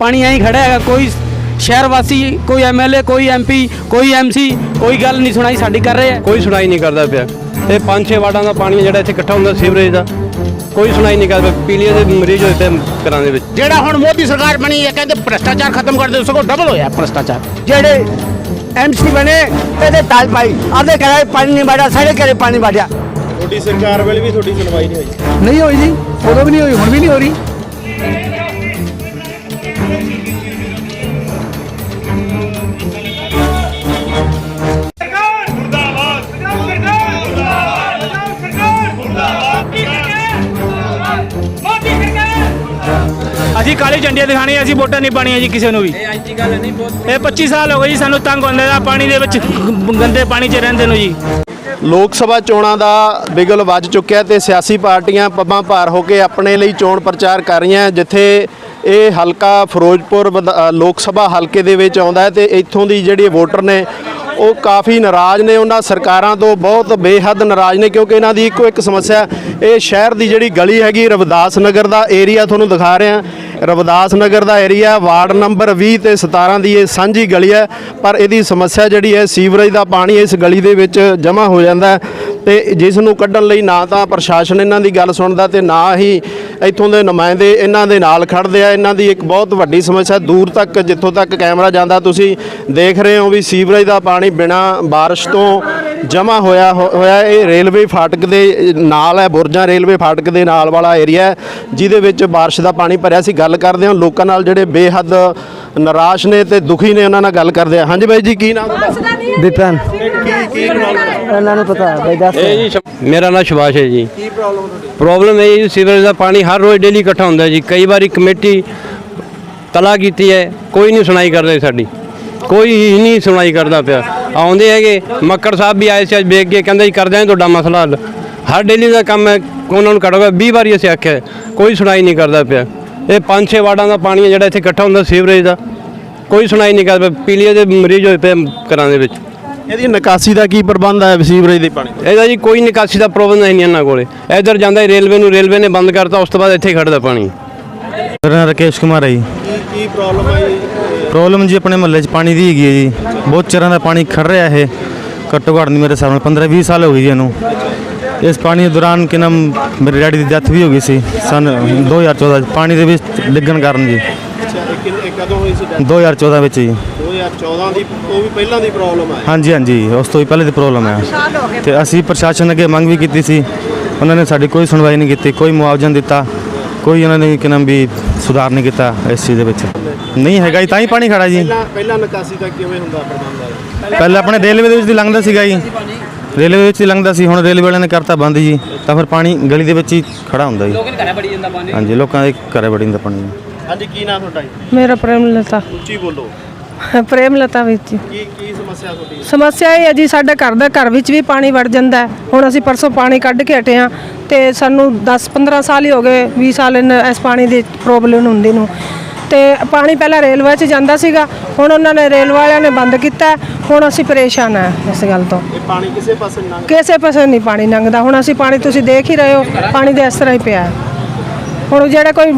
ਪਾਣੀ ਐਂ ਹੀ ਖੜਾ ਹੈਗਾ ਕੋਈ ਸ਼ਹਿਰ ਵਾਸੀ ਕੋਈ ਐਮਐਲਏ ਕੋਈ ਐਮਪੀ ਕੋਈ ਐਮਸੀ ਕੋਈ ਗੱਲ ਨਹੀਂ ਸੁਣਾਈ ਸਾਡੀ ਕਰ ਰਹੇ ਆ। ਕੋਈ ਸੁਣਾਈ ਨਹੀਂ ਕਰਦਾ ਪਿਆ। ਇਹ ਪੰਜ ਛੇ ਵਾਰਡਾਂ ਦਾ ਪਾਣੀ ਜਿਹੜਾ ਇੱਥੇ ਇਕੱਠਾ ਹੁੰਦਾ ਸੀਵਰੇਜ ਦਾ ਕੋਈ ਸੁਣਾਈ ਨਹੀਂ ਕਰਦਾ ਪੀਲੀਏ ਦੇ ਮਰੀਜ਼ ਹੋਏ ਪਏ ਘਰਾਂ ਦੇ ਵਿੱਚ। ਜਿਹੜਾ ਹੁਣ ਮੋਦੀ ਸਰਕਾਰ ਬਣੀ ਹੈ ਕਹਿੰਦੇ ਭ੍ਰਸ਼ਟਾਚਾਰ ਖਤਮ ਕਰ ਦਿਓ ਸਗੋਂ ਡਬਲ ਹੋਇਆ ਭ੍ਰਸ਼ਟਾਚਾਰ। ਜਿਹੜੇ ਐਮਸੀ ਬਣੇ ਇਹਦੇ ਤਾਲ ਪਾਈ ਆਦੇ ਘਰੇ ਪਾਣੀ ਨਹੀਂ ਵੜਿਆ ਸਾਡੇ ਘਰੇ ਪਾਣੀ ਵੜਿਆ। ਤੁਹਾਡੀ ਸਰਕਾਰ ਵੇਲੇ ਵੀ ਤੁਹਾਡੀ ਸੁਣਵਾਈ ਨਹੀਂ ਹੋਈ। ਨਹੀਂ ਹੋਈ ਜੀ ਉਦੋਂ ਵੀ ਨਹੀਂ ਹੋਈ ਹੁਣ ਵੀ ਨਹੀਂ ਹੋ ਰਹੀ। ਅਸੀਂ ਕਾਲੀ ਝੰਡੀਆਂ ਦਿਖਾਣੀ ਅਸੀਂ ਵੋਟਾਂ ਨਹੀਂ ਪਾਣੀਆਂ ਜੀ ਕਿਸੇ ਨੂੰ ਵੀ। ਇਹ ਅੱਜ ਗੱਲ ਨਹੀਂ ਬਹੁਤ ਇਹ 25 ਸਾਲ ਹੋ ਗਏ ਜੀ ਸਾਨੂੰ ਤੰਗ ਹੁੰਦੇ ਦਾ ਪਾਣੀ ਦੇ ਵਿੱਚ ਗੰਦੇ ਪਾਣੀ 'ਚ ਰਹਿੰਦੇ ਨੂੰ ਜੀ। ਲੋਕ ਸਭਾ ਚੋਣਾਂ ਦਾ ਬਿਗਲ ਵੱਜ ਚੁੱਕਿਆ ਤੇ ਸਿਆਸੀ ਪਾਰਟੀਆਂ ਪੱਬਾਂ ਭਾਰ ਹੋ ਕੇ ਆਪਣੇ ਲਈ ਚੋਣ ਪ੍ਰਚਾਰ ਕਰ ਰਹੀਆਂ ਜਿੱਥੇ ਇਹ ਹਲਕਾ ਫਿਰੋਜ਼ਪੁਰ ਲੋਕ ਸਭਾ ਹਲਕੇ ਦੇ ਵਿੱਚ ਆਉਂਦਾ ਹੈ ਤੇ ਇੱਥੋਂ ਦੀ ਜਿਹੜੀ ਵੋਟਰ ਨੇ ਉਹ ਕਾਫੀ ਨਾਰਾਜ਼ ਨੇ। ਉਹਨਾਂ ਸਰਕਾਰਾਂ ਤੋਂ ਬਹੁਤ ਬੇਹੱਦ ਨਾਰਾਜ਼ ਨੇ ਕਿਉਂਕਿ ਇਹਨਾਂ ਦੀ ਇੱਕੋ ਇੱਕ ਸਮੱਸਿਆ ਇਹ ਸ਼ਹਿਰ ਦੀ ਜਿਹੜੀ ਗਲੀ ਹੈਗੀ ਰਵਿਦਾਸ ਨਗਰ ਦਾ ਏਰੀਆ ਤੁਹਾਨੂੰ ਦਿਖਾ ਰਿਹਾ। ਰਵਿਦਾਸ ਨਗਰ ਦਾ ਏਰੀਆ ਵਾਰਡ ਨੰਬਰ 20 ਤੇ 17 ਦੀ ਇਹ ਸਾਂਝੀ ਗਲੀ ਹੈ, ਪਰ ਇਹਦੀ ਸਮੱਸਿਆ ਜਿਹੜੀ ਹੈ, ਸੀਵਰੇਜ ਦਾ ਪਾਣੀ ਇਸ ਗਲੀ ਦੇ ਵਿੱਚ ਜਮ੍ਹਾਂ ਹੋ ਜਾਂਦਾ ਹੈ ਤੇ ਜਿਸ ਨੂੰ ਕੱਢਣ ਲਈ ਨਾ ਤਾਂ ਪ੍ਰਸ਼ਾਸਨ ਇਹਨਾਂ ਦੀ ਗੱਲ ਸੁਣਦਾ ਤੇ ਨਾ ਹੀ ਇੱਥੋਂ ਦੇ ਨੁਮਾਇੰਦੇ ਇਹਨਾਂ ਦੇ ਨਾਲ ਖੜਦੇ ਆ। ਇਹਨਾਂ ਦੀ ਇੱਕ ਬਹੁਤ ਵੱਡੀ ਸਮੱਸਿਆ, ਦੂਰ ਤੱਕ, ਜਿੱਥੋਂ ਤੱਕ ਕੈਮਰਾ ਜਾਂਦਾ, ਤੁਸੀਂ ਦੇਖ ਰਹੇ ਹੋ ਵੀ ਸੀਵਰੇਜ ਦਾ ਪਾਣੀ ਬਿਨਾ ਬਾਰਿਸ਼ ਤੋਂ ਜਮ੍ਹਾਂ ਹੋਇਆ ਹੋ- ਹੋਇਆ ਇਹ ਰੇਲਵੇ ਫਾਟਕ ਦੇ ਨਾਲ ਹੈ ਬੁਰਜਾਂ ਰੇਲਵੇ ਫਾਟਕ ਦੇ ਨਾਲ ਵਾਲਾ ਏਰੀਆ ਜਿਹਦੇ ਵਿੱਚ ਬਾਰਿਸ਼ ਦਾ ਪਾਣੀ ਭਰਿਆ ਸੀ। ਗੱਲ ਕਰਦੇ ਹਾਂ ਲੋਕਾਂ ਨਾਲ ਜਿਹੜੇ ਬੇਹੱਦ ਨਿਰਾਸ਼ ਨੇ ਤੇ ਦੁਖੀ ਨੇ ਉਹਨਾਂ ਨਾਲ ਗੱਲ ਕਰਦੇ ਆ ਹਾਂਜੀ ਬਾਈ ਜੀ ਕੀ ਨਾਮ ਤੁਹਾਡਾ? ਵਿਪਨ ਇਹਨਾਂ ਨੂੰ ਪਤਾ ਬਈ ਦੱਸ। ਇਹ ਜੀ ਸ਼ਬ- ਮੇਰਾ ਨਾਮ ਸ਼ਿਵਾਸ਼ ਹੈ ਜੀ। ਕੀ ਪ੍ਰੋਬਲਮ ਤੁਹਾਡੀ? ਪ੍ਰੋਬਲਮ ਇਹ ਜੀ ਸੀਵਰੇਜ ਦਾ ਪਾਣੀ ਹਰ ਰੋਜ਼ ਡੇਲੀ ਇਕੱਠਾ ਹੁੰਦਾ ਜੀ। ਕਈ ਵਾਰੀ ਕਮੇਟੀ ਤਲਾ ਕੀਤੀ ਹੈ ਕੋਈ ਨਹੀਂ ਸੁਣਾਈ ਕਰਦਾ ਸਾਡੀ। ਕੋਈ ਨਹੀਂ ਸੁਣਾਈ ਕਰਦਾ ਪਿਆ। ਆਉਂਦੇ ਹੈਗੇ। ਮੱਕੜ ਸਾਹਿਬ ਵੀ ਆਏ ਸੀ ਅੱਜ ਵੇਖ ਕੇ ਕਹਿੰਦੇ ਜੀ ਕਰਦੇ ਹਾਂ ਤੁਹਾਡਾ ਮਸਲਾ ਹੱਲ। ਹਰ ਡੇਲੀ ਦਾ ਕੰਮ ਹੈ ਉਹਨਾਂ ਨੂੰ ਘੱਟੋ ਘੱਟ 20 ਵਾਰੀ ਅਸੀਂ ਆਖਿਆ ਕੋਈ ਸੁਣਾਈ ਨਹੀਂ ਕਰਦਾ ਪਿਆ। ਇਹ ਪੰਜ ਛੇ ਵਾਰਡਾਂ ਦਾ ਪਾਣੀ ਹੈ ਜਿਹੜਾ ਇੱਥੇ ਇਕੱਠਾ ਹੁੰਦਾ ਸੀਵਰੇਜ ਦਾ। ਕੋਈ ਸੁਣਾਈ ਨਹੀਂ ਕਰਦਾ ਪੀਲੀਏ ਦੇ ਮਰੀਜ਼ ਹੋਏ ਪਏ ਘਰਾਂ ਦੇ ਵਿੱਚ। ਇਹਦੀ ਨਿਕਾਸੀ ਦਾ ਕੀ ਪ੍ਰਬੰਧ ਹੈ ਸੀਵਰੇਜ ਦੇ ਪਾਣੀ ਦਾ? ਇਹਦਾ ਜੀ ਕੋਈ ਨਿਕਾਸੀ ਦਾ ਪ੍ਰੋਬਲਮ ਨਹੀਂ ਇਹਨਾਂ ਕੋਲੇ। ਇੱਧਰ ਜਾਂਦਾ ਹੀ ਰੇਲਵੇ ਨੂੰ ਰੇਲਵੇ ਨੇ ਬੰਦ ਕਰਤਾ ਉਸ ਤੋਂ ਬਾਅਦ ਇੱਥੇ ਖੜਦਾ ਪਾਣੀ। ਮੇਰਾ ਰਾਕੇਸ਼ ਕੁਮਾਰ ਹੈ ਜੀ। ਕੀ ਕੀ ਪ੍ਰੋਬਲਮ ਹੈ ਜੀ? ਪ੍ਰੋਬਲਮ ਜੀ ਆਪਣੇ ਮਹੱਲੇ 'ਚ ਪਾਣੀ ਦੀ ਹੈਗੀ ਹੈ ਜੀ। ਬਹੁਤ ਚਿਰਾਂ ਦਾ ਪਾਣੀ ਖੜ ਰਿਹਾ ਇਹ। ਘੱਟੋ ਘੱਟ ਨਹੀਂ ਮੇਰੇ ਹਿਸਾਬ ਨਾਲ 15 20 ਸਾਲ ਹੋ ਗਏ ਜੀ ਇਹਨੂੰ। ਇਸ ਪਾਣੀ ਦੇ ਦੌਰਾਨ ਕਿ ਨਾਮ ਮੇਰੇ ਡੈਡੀ ਦੀ ਡੈਥ ਵੀ ਹੋ ਗਈ ਸੀ। ਸਨ 2014 'ਚ ਪਾਣੀ ਦੇ ਵਿੱਚ ਡਿੱਗਣ ਕਾਰਨ ਜੀ। ਕਦੋਂ ਹੋਈ ਸੀ 2014 ਵਿੱਚ ਜੀ। 2014 ਦੀ ਉਹ ਵੀ ਪਹਿਲਾਂ ਦੀ ਪ੍ਰੋਬਲਮ ਹੈ ਹਾਂਜੀ ਹਾਂਜੀ। ਉਸ ਤੋਂ ਵੀ ਪਹਿਲੇ ਦੀ ਪ੍ਰੋਬਲਮ ਹੈ ਤੇ ਅਸੀਂ ਪ੍ਰਸ਼ਾਸਨ ਅੱਗੇ ਮੰਗ ਵੀ ਕੀਤੀ ਸੀ। ਉਹਨਾਂ ਨੇ ਸਾਡੀ ਕੋਈ ਸੁਣਵਾਈ ਨਹੀਂ ਕੀਤੀ ਕੋਈ ਮੁਆਵਜ਼ਾ ਨਹੀਂ ਦਿੱਤਾ। ਕੋਈ ਉਹਨਾਂ ਨੇ ਕਿ ਨਾਮ ਵੀ ਸੁਧਾਰ ਨਹੀਂ ਕੀਤਾ ਇਸ ਚੀਜ਼ ਦੇ ਵਿੱਚ। ਨਹੀਂ ਹੈਗਾ ਜੀ ਤਾਂ ਹੀ ਪਾਣੀ ਖੜਾ ਜੀ। ਪਹਿਲਾਂ ਪਹਿਲਾਂ ਨਿਕਾਸੀ ਦਾ ਕਿਵੇਂ ਹੁੰਦਾ ਪ੍ਰਬੰਧ ਪਹਿਲਾਂ ਆਪਣੇ ਰੇਲਵੇ ਦੇ ਵਿੱਚ ਦੀ ਲੰਘਦਾ ਸੀਗਾ ਜੀ। ਰੇਲਵੇ ਦੇ ਵਿੱਚ ਹੀ ਲੰਘਦਾ ਸੀ ਹੁਣ ਰੇਲਵੇ ਵਾਲਿਆਂ ਨੇ ਕਰਤਾ ਬੰਦ ਜੀ। ਤਾਂ ਫਿਰ ਪਾਣੀ ਗਲੀ ਦੇ ਵਿੱਚ ਹੀ ਖੜਾ ਹੁੰਦਾ ਜੀ। ਲੋਕਾਂ ਦੇ ਘਰੇ ਬੜੀ ਜਾਂਦਾ ਪਾਣੀ। ਹਾਂਜੀ ਲੋਕਾਂ ਦੇ ਘਰੇ ਬੜੀ ਜਾਂਦਾ ਪਾਣੀ। ਹਾਂਜੀ ਕੀ ਨਾਮ ਤੁਹਾਡਾ ਜੀ? ਮੇਰਾ ਪ੍ਰੇਮ ਲਤਾ। ਉੱਚੀ ਬੋਲੋ। ਪ੍ਰੇਮ ਲਤਾ ਵਿੱਚ ਜੀ। ਕੀ ਕੀ ਸਮੱਸਿਆ ਤੁਹਾਡੀ ਸਮੱਸਿਆ ਇਹ ਹੈ ਜੀ ਸਾਡੇ ਘਰ ਦਾ ਘਰ ਵਿੱਚ ਵੀ ਪਾਣੀ ਵੜ ਜਾਂਦਾ ਹੈ ਹੁਣ ਅਸੀਂ ਪਰਸੋਂ ਪਾਣੀ ਕੱਢ ਕੇ ਹਟੇ ਹਾਂ ਤੇ ਸਾਨੂੰ 10 15 ਸਾਲ ਹੀ ਹੋ ਗਏ 20 ਸਾਲ ਇਸ ਪਾਣੀ ਦੀ ਪ੍ਰੋਬਲਮ ਹੁੰਦੀ ਨੂੰ ਤੇ ਪਾਣੀ ਪਹਿਲਾਂ ਰੇਲਵੇ 'ਚ ਜਾਂਦਾ ਸੀਗਾ ਹੁਣ ਉਹਨਾਂ ਨੇ ਰੇਲ ਵਾਲਿਆਂ ਨੇ ਬੰਦ ਕੀਤਾ। ਹੁਣ ਅਸੀਂ ਪਰੇਸ਼ਾਨ ਹਾਂ ਇਸ ਗੱਲ ਤੋਂ ਇਹ ਪਾਣੀ ਕਿਸੇ ਪਾਸੇ ਨਾ ਕਿਸੇ ਪਾਸੇ ਨਹੀਂ ਪਾਣੀ ਲੰਘਦਾ ਹੁਣ ਅਸੀਂ ਪਾਣੀ ਤੁਸੀਂ ਦੇਖ ਹੀ ਰਹੇ ਹੋ ਪਾਣੀ ਦੇ ਇਸ ਤਰ੍ਹਾਂ ਹੀ ਪਿਆ ਹੈ। ਹੁਣ ਜਿਹੜੇ ਕੋਈ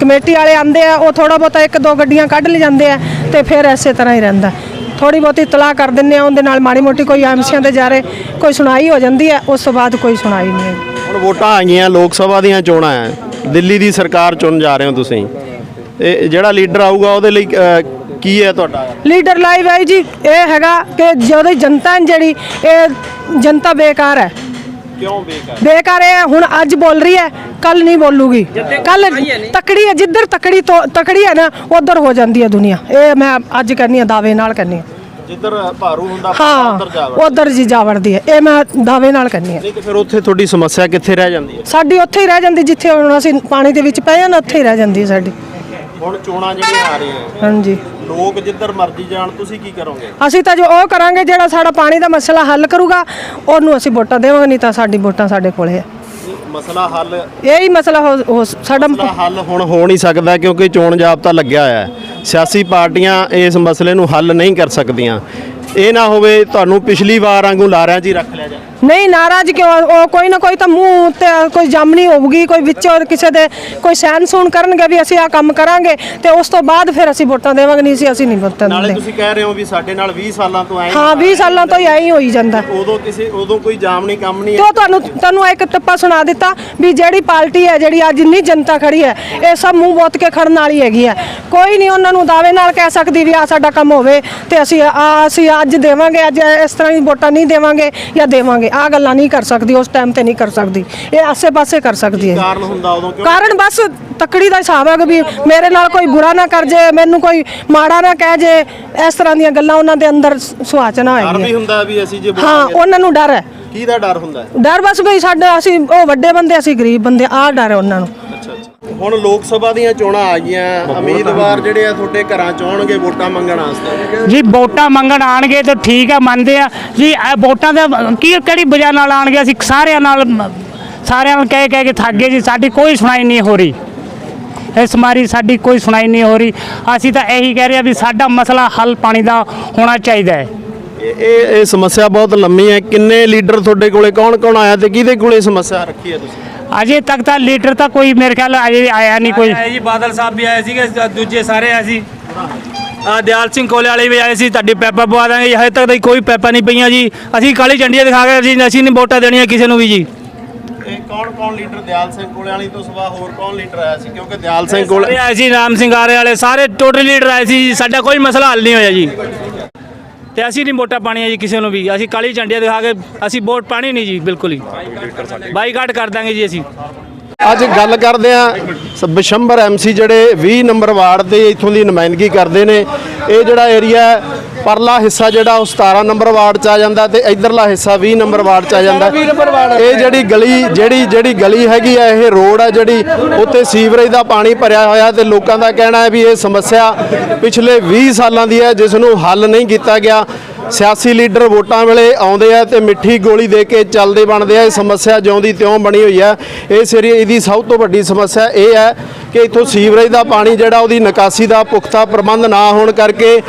ਕਮੇਟੀ ਵਾਲੇ ਆਂਦੇ ਆ ਉਹ ਥੋੜਾ ਬਹੁਤਾ ਇੱਕ ਦੋ ਗੱਡੀਆਂ ਕੱਢ ਲੈ ਜਾਂਦੇ ਆ ਤੇ ਫਿਰ ਐਸੇ ਤਰ੍ਹਾਂ ਹੀ ਰਹਿੰਦਾ। ਥੋੜੀ ਬਹੁਤੀ ਤਲਾਹ ਕਰ ਦਿੰਨੇ ਆ ਉਹਦੇ ਨਾਲ ਮਾੜੀ ਮੋਟੀ ਕੋਈ ਐਮਸੀਆਂ ਦੇ ਜਾਰੇ ਕੋਈ ਸੁਣਾਈ ਹੋ ਜਾਂਦੀ ਹੈ ਉਸ ਤੋਂ ਬਾਅਦ ਕੋਈ ਸੁਣਾਈ ਨਹੀਂ ਹੈ ਹੁਣ ਵੋਟਾਂ ਆ ਗਈਆਂ ਲੋਕ ਸਭਾ ਦੀਆਂ ਚੋਣਾਂ ਆ। ਦਿੱਲੀ ਦੀ ਸਰਕਾਰ ਚੁਣ ਜਾ ਰਹੇ ਹੋ ਤੁਸੀਂ। ਇਹ ਜਿਹੜਾ ਲੀਡਰ ਆਊਗਾ ਉਹਦੇ ਲਈ ਕੀ ਹੈ ਤੁਹਾਡਾ? ਲੀਡਰ ਲਾਈਵ ਹੈ ਜੀ ਇਹ ਹੈਗਾ ਕਿ ਜਿਹੜੀ ਜਨਤਾ ਜਿਹੜੀ ਇਹ ਜਨਤਾ ਬੇਕਾਰ ਹੈ। ਕਿਉਂ ਬੇਕਾਰ? ਬੇਕਾਰ ਹੈ ਹੁਣ ਅੱਜ ਬੋਲ ਰਹੀ ਹੈ ਕੱਲ ਨਹੀਂ ਬੋਲੂਗੀ। ਕੱਲ ਤਕੜੀ ਹੈ ਜਿੱਧਰ ਤਕੜੀ ਤੋਂ ਤਕੜੀ ਹੈ ਨਾ ਉਧਰ ਹੋ ਜਾਂਦੀ ਹੈ ਦੁਨੀਆ। ਇਹ ਮੈਂ ਅੱਜ ਕਹਿੰਨੀ ਆ ਦਾਅਵੇ ਨਾਲ ਕਹਿੰਨੀ ਆ ਜਿੱਧਰ ਭਾਰੂ ਹੁੰਦਾ ਉੱਧਰ ਜਾਵੜ ਉਧਰ ਜੀ ਜਾ ਵੜਦੀ ਹੈ। ਇਹ ਮੈਂ ਦਾਅਵੇ ਨਾਲ ਕਹਿੰਨੀ ਆ ਨਹੀਂ ਤੇ ਫਿਰ ਉੱਥੇ ਤੁਹਾਡੀ ਸਮੱਸਿਆ ਕਿੱਥੇ ਰਹਿ ਜਾਂਦੀ ਹੈ? ਸਾਡੀ ਉੱਥੇ ਹੀ ਰਹਿ ਜਾਂਦੀ ਜਿੱਥੇ ਹੁਣ ਅਸੀਂ ਪਾਣੀ ਦੇ ਵਿੱਚ ਪਏ ਹਾਂ ਨਾ ਉੱਥੇ ਹੀ ਰਹਿ ਜਾਂਦੀ ਹੈ ਸਾਡੀ। ਹੁਣ ਚੋਣਾਂ ਜਿਹੜੀਆਂ ਆ ਰਹੀਆਂ ਹਾਂਜੀ। ਲੋਕ ਜਿੱਧਰ ਮਰਜ਼ੀ ਜਾਣ ਤੁਸੀਂ ਕੀ ਕਰੋਗੇ? ਅਸੀਂ ਤਾਂ ਜੋ ਉਹ ਕਰਾਂਗੇ ਜਿਹੜਾ ਸਾਡਾ ਪਾਣੀ ਦਾ ਮਸਲਾ ਹੱਲ ਕਰੂਗਾ ਉਹਨੂੰ ਅਸੀਂ ਵੋਟਾਂ ਦੇਵਾਂਗੇ ਨਹੀਂ ਤਾਂ ਸਾਡੀ ਵੋਟਾਂ ਸਾਡੇ ਕੋਲੇ ਹੈ ਮਸਲਾ ਹੱਲ ਇਹੀ ਮਸਲਾ ਹੋ- ਹੋ ਸਾਡਾ ਮਸਲਾ ਹੱਲ ਹੁਣ ਹੋ ਨਹੀਂ ਸਕਦਾ ਕਿਉਂਕਿ ਚੋਣ ਜਾਬਤਾ ਲੱਗਿਆ ਹੋਇਆ ਹੈ। ਸਿਆਸੀ ਪਾਰਟੀਆਂ ਇਸ ਮਸਲੇ ਨੂੰ ਹੱਲ ਨਹੀਂ ਕਰ ਸਕਦੀਆਂ। ਇਹ ਨਾ ਹੋਵੇ ਤੁਹਾਨੂੰ ਪਿਛਲੀ ਵਾਰ ਵਾਂਗੂ ਲਾਰਿਆਂ 'ਚ ਹੀ ਰੱਖ ਲਿਆ ਜਾਏ। ਨਹੀਂ ਨਾਰਾਜ਼ ਕਿਉਂ? ਉਹ ਕੋਈ ਨਾ ਕੋਈ ਤਾਂ ਮੂੰਹ ਉੱਤੇ ਕੋਈ ਜਾਮਣੀ ਹੋਊਗੀ ਕੋਈ ਵਿੱਚੋਂ ਕਿਸੇ ਦੇ ਕੋਈ ਸਹਿਨ ਸੂਣ ਕਰਨਗੇ ਵੀ ਅਸੀਂ ਆ ਕੰਮ ਕਰਾਂਗੇ ਤੇ ਉਸ ਤੋਂ ਬਾਅਦ ਫਿਰ ਅਸੀਂ ਵੋਟਾਂ ਦੇਵਾਂਗੇ ਨਹੀਂ ਸੀ ਅਸੀਂ ਨਹੀਂ ਵੋਟਾਂ ਨਾਲੇ ਦਿੰਦੇ। ਤੁਸੀਂ ਕਹਿ ਰਹੇ ਹੋ ਵੀ ਸਾਡੇ ਨਾਲ 20 ਸਾਲਾਂ ਤੋਂ ਆਏ ਹਾਂ 20 ਸਾਲਾਂ ਤੋਂ ਹੀ ਐਂ ਹੀ ਹੋਈ ਜਾਂਦਾ। ਉਦੋਂ ਕਿਸੇ ਉਦੋਂ ਕੋਈ ਜਾਮ ਨਹੀਂ ਕੰਮ ਨਹੀਂ ਤੇ ਉਹ ਤੁਹਾਨੂੰ ਤੁਹਾਨੂੰ ਇੱਕ ਟੱਪਾ ਸੁਣਾ ਦਿੱਤਾ ਵੀ ਜਿਹੜੀ ਪਾਰਟੀ ਹੈ ਜਿਹੜੀ ਅੱਜ ਇੰਨੀ ਜਨਤਾ ਖੜੀ ਹੈ ਇਹ ਸਭ ਮੂੰਹ ਬੋਤ ਕੇ ਖੜਨ ਵਾਲੀ ਹੈਗੀ ਹੈ। ਕੋਈ ਨਹੀਂ ਉਹਨਾਂ ਨੂੰ ਦਾਅਵੇ ਨਾਲ ਕਹਿ ਸਕਦੀ ਵੀ ਆ ਸਾਡਾ ਕੰਮ ਹੋਵੇ ਤੇ ਅਸੀਂ ਆ ਅਸੀਂ ਅੱਜ ਦੇਵਾਂਗੇ ਅੱਜ ਇਸ ਤਰ੍ਹਾਂ ਦੀ ਵੋਟਾਂ ਨਹੀਂ ਦੇਵਾਂਗੇ ਜਾਂ ਦੇਵਾਂਗੇ। ਆ ਗੱਲਾਂ ਨਹੀਂ ਕਰ ਸਕਦੀ ਉਸ ਟਾਈਮ ਤੇ ਨਹੀਂ ਕਰ ਸਕਦੀ। ਇਹ ਆਸੇ-ਪਾਸੇ ਕਰ ਸਕਦੀ ਹੈ। ਕਾਰਨ ਹੁੰਦਾ ਉਦੋਂ? ਕਿਉਂ? ਕਾਰਨ ਬਸ ਤਕੜੀ ਦਾ ਹਿਸਾਬ ਹੈ ਕਿ ਵੀ ਮੇਰੇ ਨਾਲ ਕੋਈ ਬੁਰਾ ਨਾ ਕਰ ਜੇ ਮੈਨੂੰ ਕੋਈ ਮਾੜਾ ਨਾ ਕਹਿ ਜੇ ਇਸ ਤਰ੍ਹਾਂ ਦੀਆਂ ਗੱਲਾਂ ਉਹਨਾਂ ਦੇ ਅੰਦਰ ਸੁਆਚਨਾ ਡਰ ਵੀ ਹੈਗੀ ਹੈ। ਹੁੰਦਾ ਵੀ ਅਸੀਂ ਜੇ ਹਾਂ ਉਹਨਾਂ ਨੂੰ ਡਰ ਹੈ। ਕੀ ਦਾ ਡਰ ਹੁੰਦਾ ਹੈ? ਡਰ ਬਸ ਵੀ ਸਾਡਾ ਅਸੀਂ ਉਹ ਵੱਡੇ ਬੰਦੇ ਅਸੀਂ ਗਰੀਬ ਬੰਦੇ ਆਹ ਡਰ ਹੈ ਉਹਨਾਂ ਨੂੰ। ਅੱਛਾ ਅੱਛਾ। ਹੁਣ ਲੋਕ ਸਭਾ ਦੀਆਂ ਚੋਣਾਂ ਆ ਗਈਆਂ। ਉਮੀਦਵਾਰ ਜਿਹੜੇ ਆ ਤੁਹਾਡੇ ਘਰਾਂ ਚ ਆਉਣਗੇ ਵੋਟਾਂ ਮੰਗਣ ਵਾਸਤੇ। ਜੀ ਵੋਟਾਂ ਮੰਗਣ ਆਣਗੇ ਤਾਂ ਠੀਕ ਹੈ ਮੰਨਦੇ ਆ। ਜੀ ਇਹ ਵੋਟਾਂ ਦਾ ਕੀ ਕਿਹੜੀ ਵਜ੍ਹਾ ਨਾਲ ਆਣਗੇ ਅਸੀਂ ਸਾਰਿਆਂ ਨਾਲ ਸਾਰਿਆਂ ਨੂੰ ਕਹਿ ਕਹਿ ਕੇ ਥੱਕ ਗਏ ਜੀ ਸਾਡੀ ਕੋਈ ਸੁਣਾਈ ਨਹੀਂ ਹੋ ਰਹੀ। ਇਸ ਮਾਰੀ ਸਾਡੀ ਕੋਈ ਸੁਣਾਈ ਨਹੀਂ ਹੋ ਰਹੀ। ਅਸੀਂ ਤਾਂ ਇਹੀ ਕਹਿ ਰਹੇ ਆ ਵੀ ਸਾਡਾ ਮਸਲਾ ਹੱਲ ਪਾਣੀ ਦਾ ਹੋਣਾ ਚਾਹੀਦਾ ਹੈ। ਇਹ ਇਹ ਇਹ ਸਮੱਸਿਆ ਬਹੁਤ ਲੰਮੀ ਹੈ। ਕਿੰਨੇ ਲੀਡਰ ਤੁਹਾਡੇ ਕੋਲੇ ਕੌਣ ਕੌਣ ਆਇਆ ਤੇ ਕਿਹਦੇ ਕੋਲੇ ਸਮੱਸਿਆ ਰੱਖੀ ਹੈ ਤੁਸੀਂ? ਅਜੇ ਤੱਕ ਤਾਂ ਲੀਡਰ ਤਾਂ ਕੋਈ ਮੇਰੇ ਖਿਆਲ ਅਜੇ ਆਇਆ ਨਹੀਂ ਕੋਈ। ਜੀ ਬਾਦਲ ਸਾਹਿਬ ਵੀ ਆਏ ਸੀਗੇ ਦੂਜੇ ਸਾਰੇ ਆਏ ਸੀ। ਆ ਦਿਆਲ ਸਿੰਘ ਕੋਲੇ ਵਾਲੇ ਵੀ ਆਏ ਸੀ ਤੁਹਾਡੀ ਪੈਪਾ ਪਵਾ ਦਾਂਗੇ ਜੀ, ਹਜੇ ਤੱਕ ਤਾਂ ਕੋਈ ਪੈਪਾ ਨਹੀਂ ਪਈਆਂ ਜੀ। ਅਸੀਂ ਕਾਲੀ ਝੰਡੀਆਂ ਦਿਖਾ ਕੇ ਅਸੀਂ ਅਸੀਂ ਨਹੀਂ ਵੋਟਾਂ ਦੇਣੀਆਂ ਕਿਸੇ ਨੂੰ ਵੀ ਜੀ। ਇਹ ਕੌਣ ਕੌਣ ਲੀਡਰ? ਦਿਆਲ ਸਿੰਘ ਕੋਲੇ ਵਾਲੀ ਤੋਂ ਸਵਾ ਹੋਰ ਕੌਣ ਲੀਡਰ ਆਇਆ ਸੀ? ਕਿਉਂਕਿ ਦਿਆਲ ਸਿੰਘ ਕੋਲ ਸਾਰੇ ਆਏ ਸੀ ਰਾਮ ਸਿੰਘ ਆਰੇ ਵਾਲੇ। ਸਾਰੇ ਟੋਟਲ ਲੀਡਰ ਆਏ ਸੀ ਜੀ। ਸਾਡਾ ਕੋਈ ਮਸਲਾ ਹੱਲ ਨਹੀਂ ਹੋਇਆ ਜੀ। ਤੇ ਅਸੀਂ ਨਹੀਂ ਵੋਟਾਂ ਪਾਣੀਆਂ ਜੀ ਕਿਸੇ ਨੂੰ ਵੀ। ਅਸੀਂ ਕਾਲੀ ਝੰਡੀਆਂ ਦਿਖਾ ਕੇ ਅਸੀਂ ਵੋਟ ਪਾਣੀ ਨਹੀਂ ਜੀ, ਬਿਲਕੁਲ ਹੀ। ਬਾਈਕਾਟ ਕਰ ਦਾਂਗੇ ਜੀ ਅਸੀਂ। ਅੱਜ ਗੱਲ ਕਰਦੇ ਆ ਬਿਸ਼ੰਬਰ ਐਮਸੀ ਜਿਹੜੇ 20 ਨੰਬਰ ਵਾਰਡ ਦੇ ਇਥੋਂ ਦੀ ਨੁਮਾਇੰਦਗੀ ਕਰਦੇ ਨੇ। ਇਹ ਜਿਹੜਾ ਏਰੀਆ ਪਰਲਾ ਹਿੱਸਾ ਜਿਹੜਾ ਉਹ 17 ਨੰਬਰ ਵਾਰਡ ਚ ਆ ਜਾਂਦਾ ਤੇ ਇਧਰਲਾ ਹਿੱਸਾ 20 ਨੰਬਰ ਵਾਰਡ ਚ ਆ ਜਾਂਦਾ। ਇਹ ਜਿਹੜੀ ਗਲੀ ਜਿਹੜੀ ਜਿਹੜੀ ਗਲੀ ਹੈਗੀ ਆ ਇਹ ਰੋਡ ਆ ਜਿਹੜੀ ਉੱਥੇ ਸੀਵਰੇਜ ਦਾ ਪਾਣੀ ਭਰਿਆ ਹੋਇਆ ਤੇ ਲੋਕਾਂ ਦਾ ਕਹਿਣਾ ਹੈ ਵੀ ਇਹ ਸਮੱਸਿਆ ਪਿਛਲੇ 20 ਸਾਲਾਂ ਦੀ ਹੈ ਜਿਸ ਨੂੰ ਹੱਲ ਨਹੀਂ ਕੀਤਾ ਗਿਆ। ਸਿਆਸੀ ਲੀਡਰ ਵੋਟਾਂ ਵੇਲੇ ਆਉਂਦੇ ਆ ਤੇ ਮਿੱਠੀ ਗੋਲੀ ਦੇ ਕੇ ਚੱਲਦੇ ਬਣਦੇ ਆ ਇਹ ਸਮੱਸਿਆ ਜਿਉਂ ਦੀ ਤਿਉਂ ਬਣੀ ਹੋਈ ਆ ਇਸ ਏਰੀਏ ਇਹਦੀ ਸਭ ਤੋਂ ਵੱਡੀ ਸਮੱਸਿਆ ਇਹ ਹੈ ਕਿ ਇੱਥੋਂ ਸੀਵਰੇਜ ਦਾ ਪਾਣੀ ਜਿਹੜਾ ਉਹਦੀ ਨਿਕਾਸੀ ਦਾ ਪੁਖਤਾ ਪ੍ਰਬੰਧ ਨਾ ਹੋਣ ਕਰਕੇ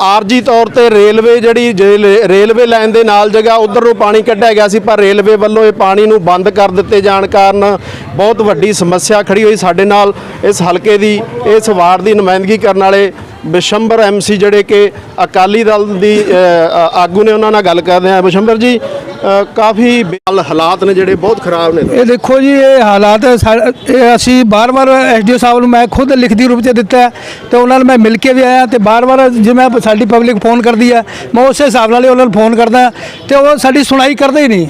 ਆਰਜੀ ਤੌਰ ਤੇ ਰੇਲਵੇ ਜਿਹੜੀ ਜੇ- ਰੇਲਵੇ ਲਾਈਨ ਦੇ ਨਾਲ ਜਗ੍ਹਾ, ਉਧਰ ਨੂੰ ਪਾਣੀ ਕੱਢਿਆ ਗਿਆ ਸੀ, ਪਰ ਰੇਲਵੇ ਵੱਲੋਂ ਇਹ ਪਾਣੀ ਨੂੰ ਬੰਦ ਕਰ ਦਿੱਤੇ ਜਾਣ ਕਾਰਨ ਬਹੁਤ ਵੱਡੀ ਸਮੱਸਿਆ ਖੜੀ ਹੋਈ ਸਾਡੇ ਨਾਲ ਇਸ ਹਲਕੇ ਦੀ, ਇਸ ਵਾਰਡ ਦੀ ਨੁਮਾਇੰਦਗੀ ਕਰਨ ਵਾਲੇ ਬਿਸ਼ੰਬਰ ਐਮਸੀ ਜਿਹੜੇ ਕਿ ਅਕਾਲੀ ਦਲ ਦੀ ਆਗੂ ਨੇ ਉਹਨਾਂ ਨਾਲ ਗੱਲ ਕਰਦੇ ਆ ਬਿਸ਼ੰਬਰ ਜੀ ਕਾਫੀ ਬੇਹਾਲ ਹਾਲਾਤ ਨੇ ਜਿਹੜੇ ਬਹੁਤ ਖਰਾਬ ਨੇ। ਇਹ ਦੇਖੋ ਜੀ, ਇਹ ਹਾਲਾਤ ਸਾ- ਇਹ ਅਸੀਂ ਬਾਰ-ਬਾਰ ਐਸਡੀਓ ਸਾਹਿਬ ਨੂੰ ਮੈਂ ਖੁਦ ਲਿਖਤੀ ਰੂਪ 'ਚ ਦਿੱਤਾ ਹੈ ਤੇ ਉਹਨਾਂ ਨਾਲ ਮੈਂ ਮਿਲ ਕੇ ਵੀ ਆਇਆ ਤੇ ਬਾਰ-ਬਾਰ ਜਿਵੇਂ ਸਾਡੀ ਪਬਲਿਕ ਫੋਨ ਕਰਦੀ ਹੈ, ਮੈਂ ਉਸੇ ਹਿਸਾਬ ਨਾਲ ਉਹਨਾਂ ਨੂੰ ਫੋਨ ਕਰਦਾ ਤੇ ਉਹ ਸਾਡੀ ਸੁਣਾਈ ਕਰਦੇ ਹੀ ਨਹੀਂ।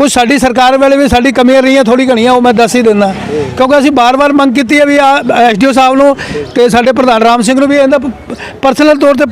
ਕੁਝ ਸਾਡੀ ਸਰਕਾਰ ਵੇਲੇ ਵੀ ਸਾਡੀ ਕਮੀਆਂ ਰਹੀਆਂ ਥੋੜੀ ਘਣੀਆਂ ਉਹ ਮੈਂ ਦੱਸ ਹੀ ਦਿੰਦਾ। ਕਿਉਂਕਿ ਅਸੀਂ ਬਾਰ-ਬਾਰ ਮੰਗ ਕੀਤੀ ਹੈ ਵੀ ਆ ਐਸਡੀਓ ਸਾਹਿਬ ਨੂੰ ਤੇ ਸਾਡੇ ਪ੍ਰਧਾਨ ਰਾਮ ਸਿੰਘ ਨੂੰ ਵੀ ਇਹਦਾ ਪਰਸਨਲ ਤੌਰ ਤੇ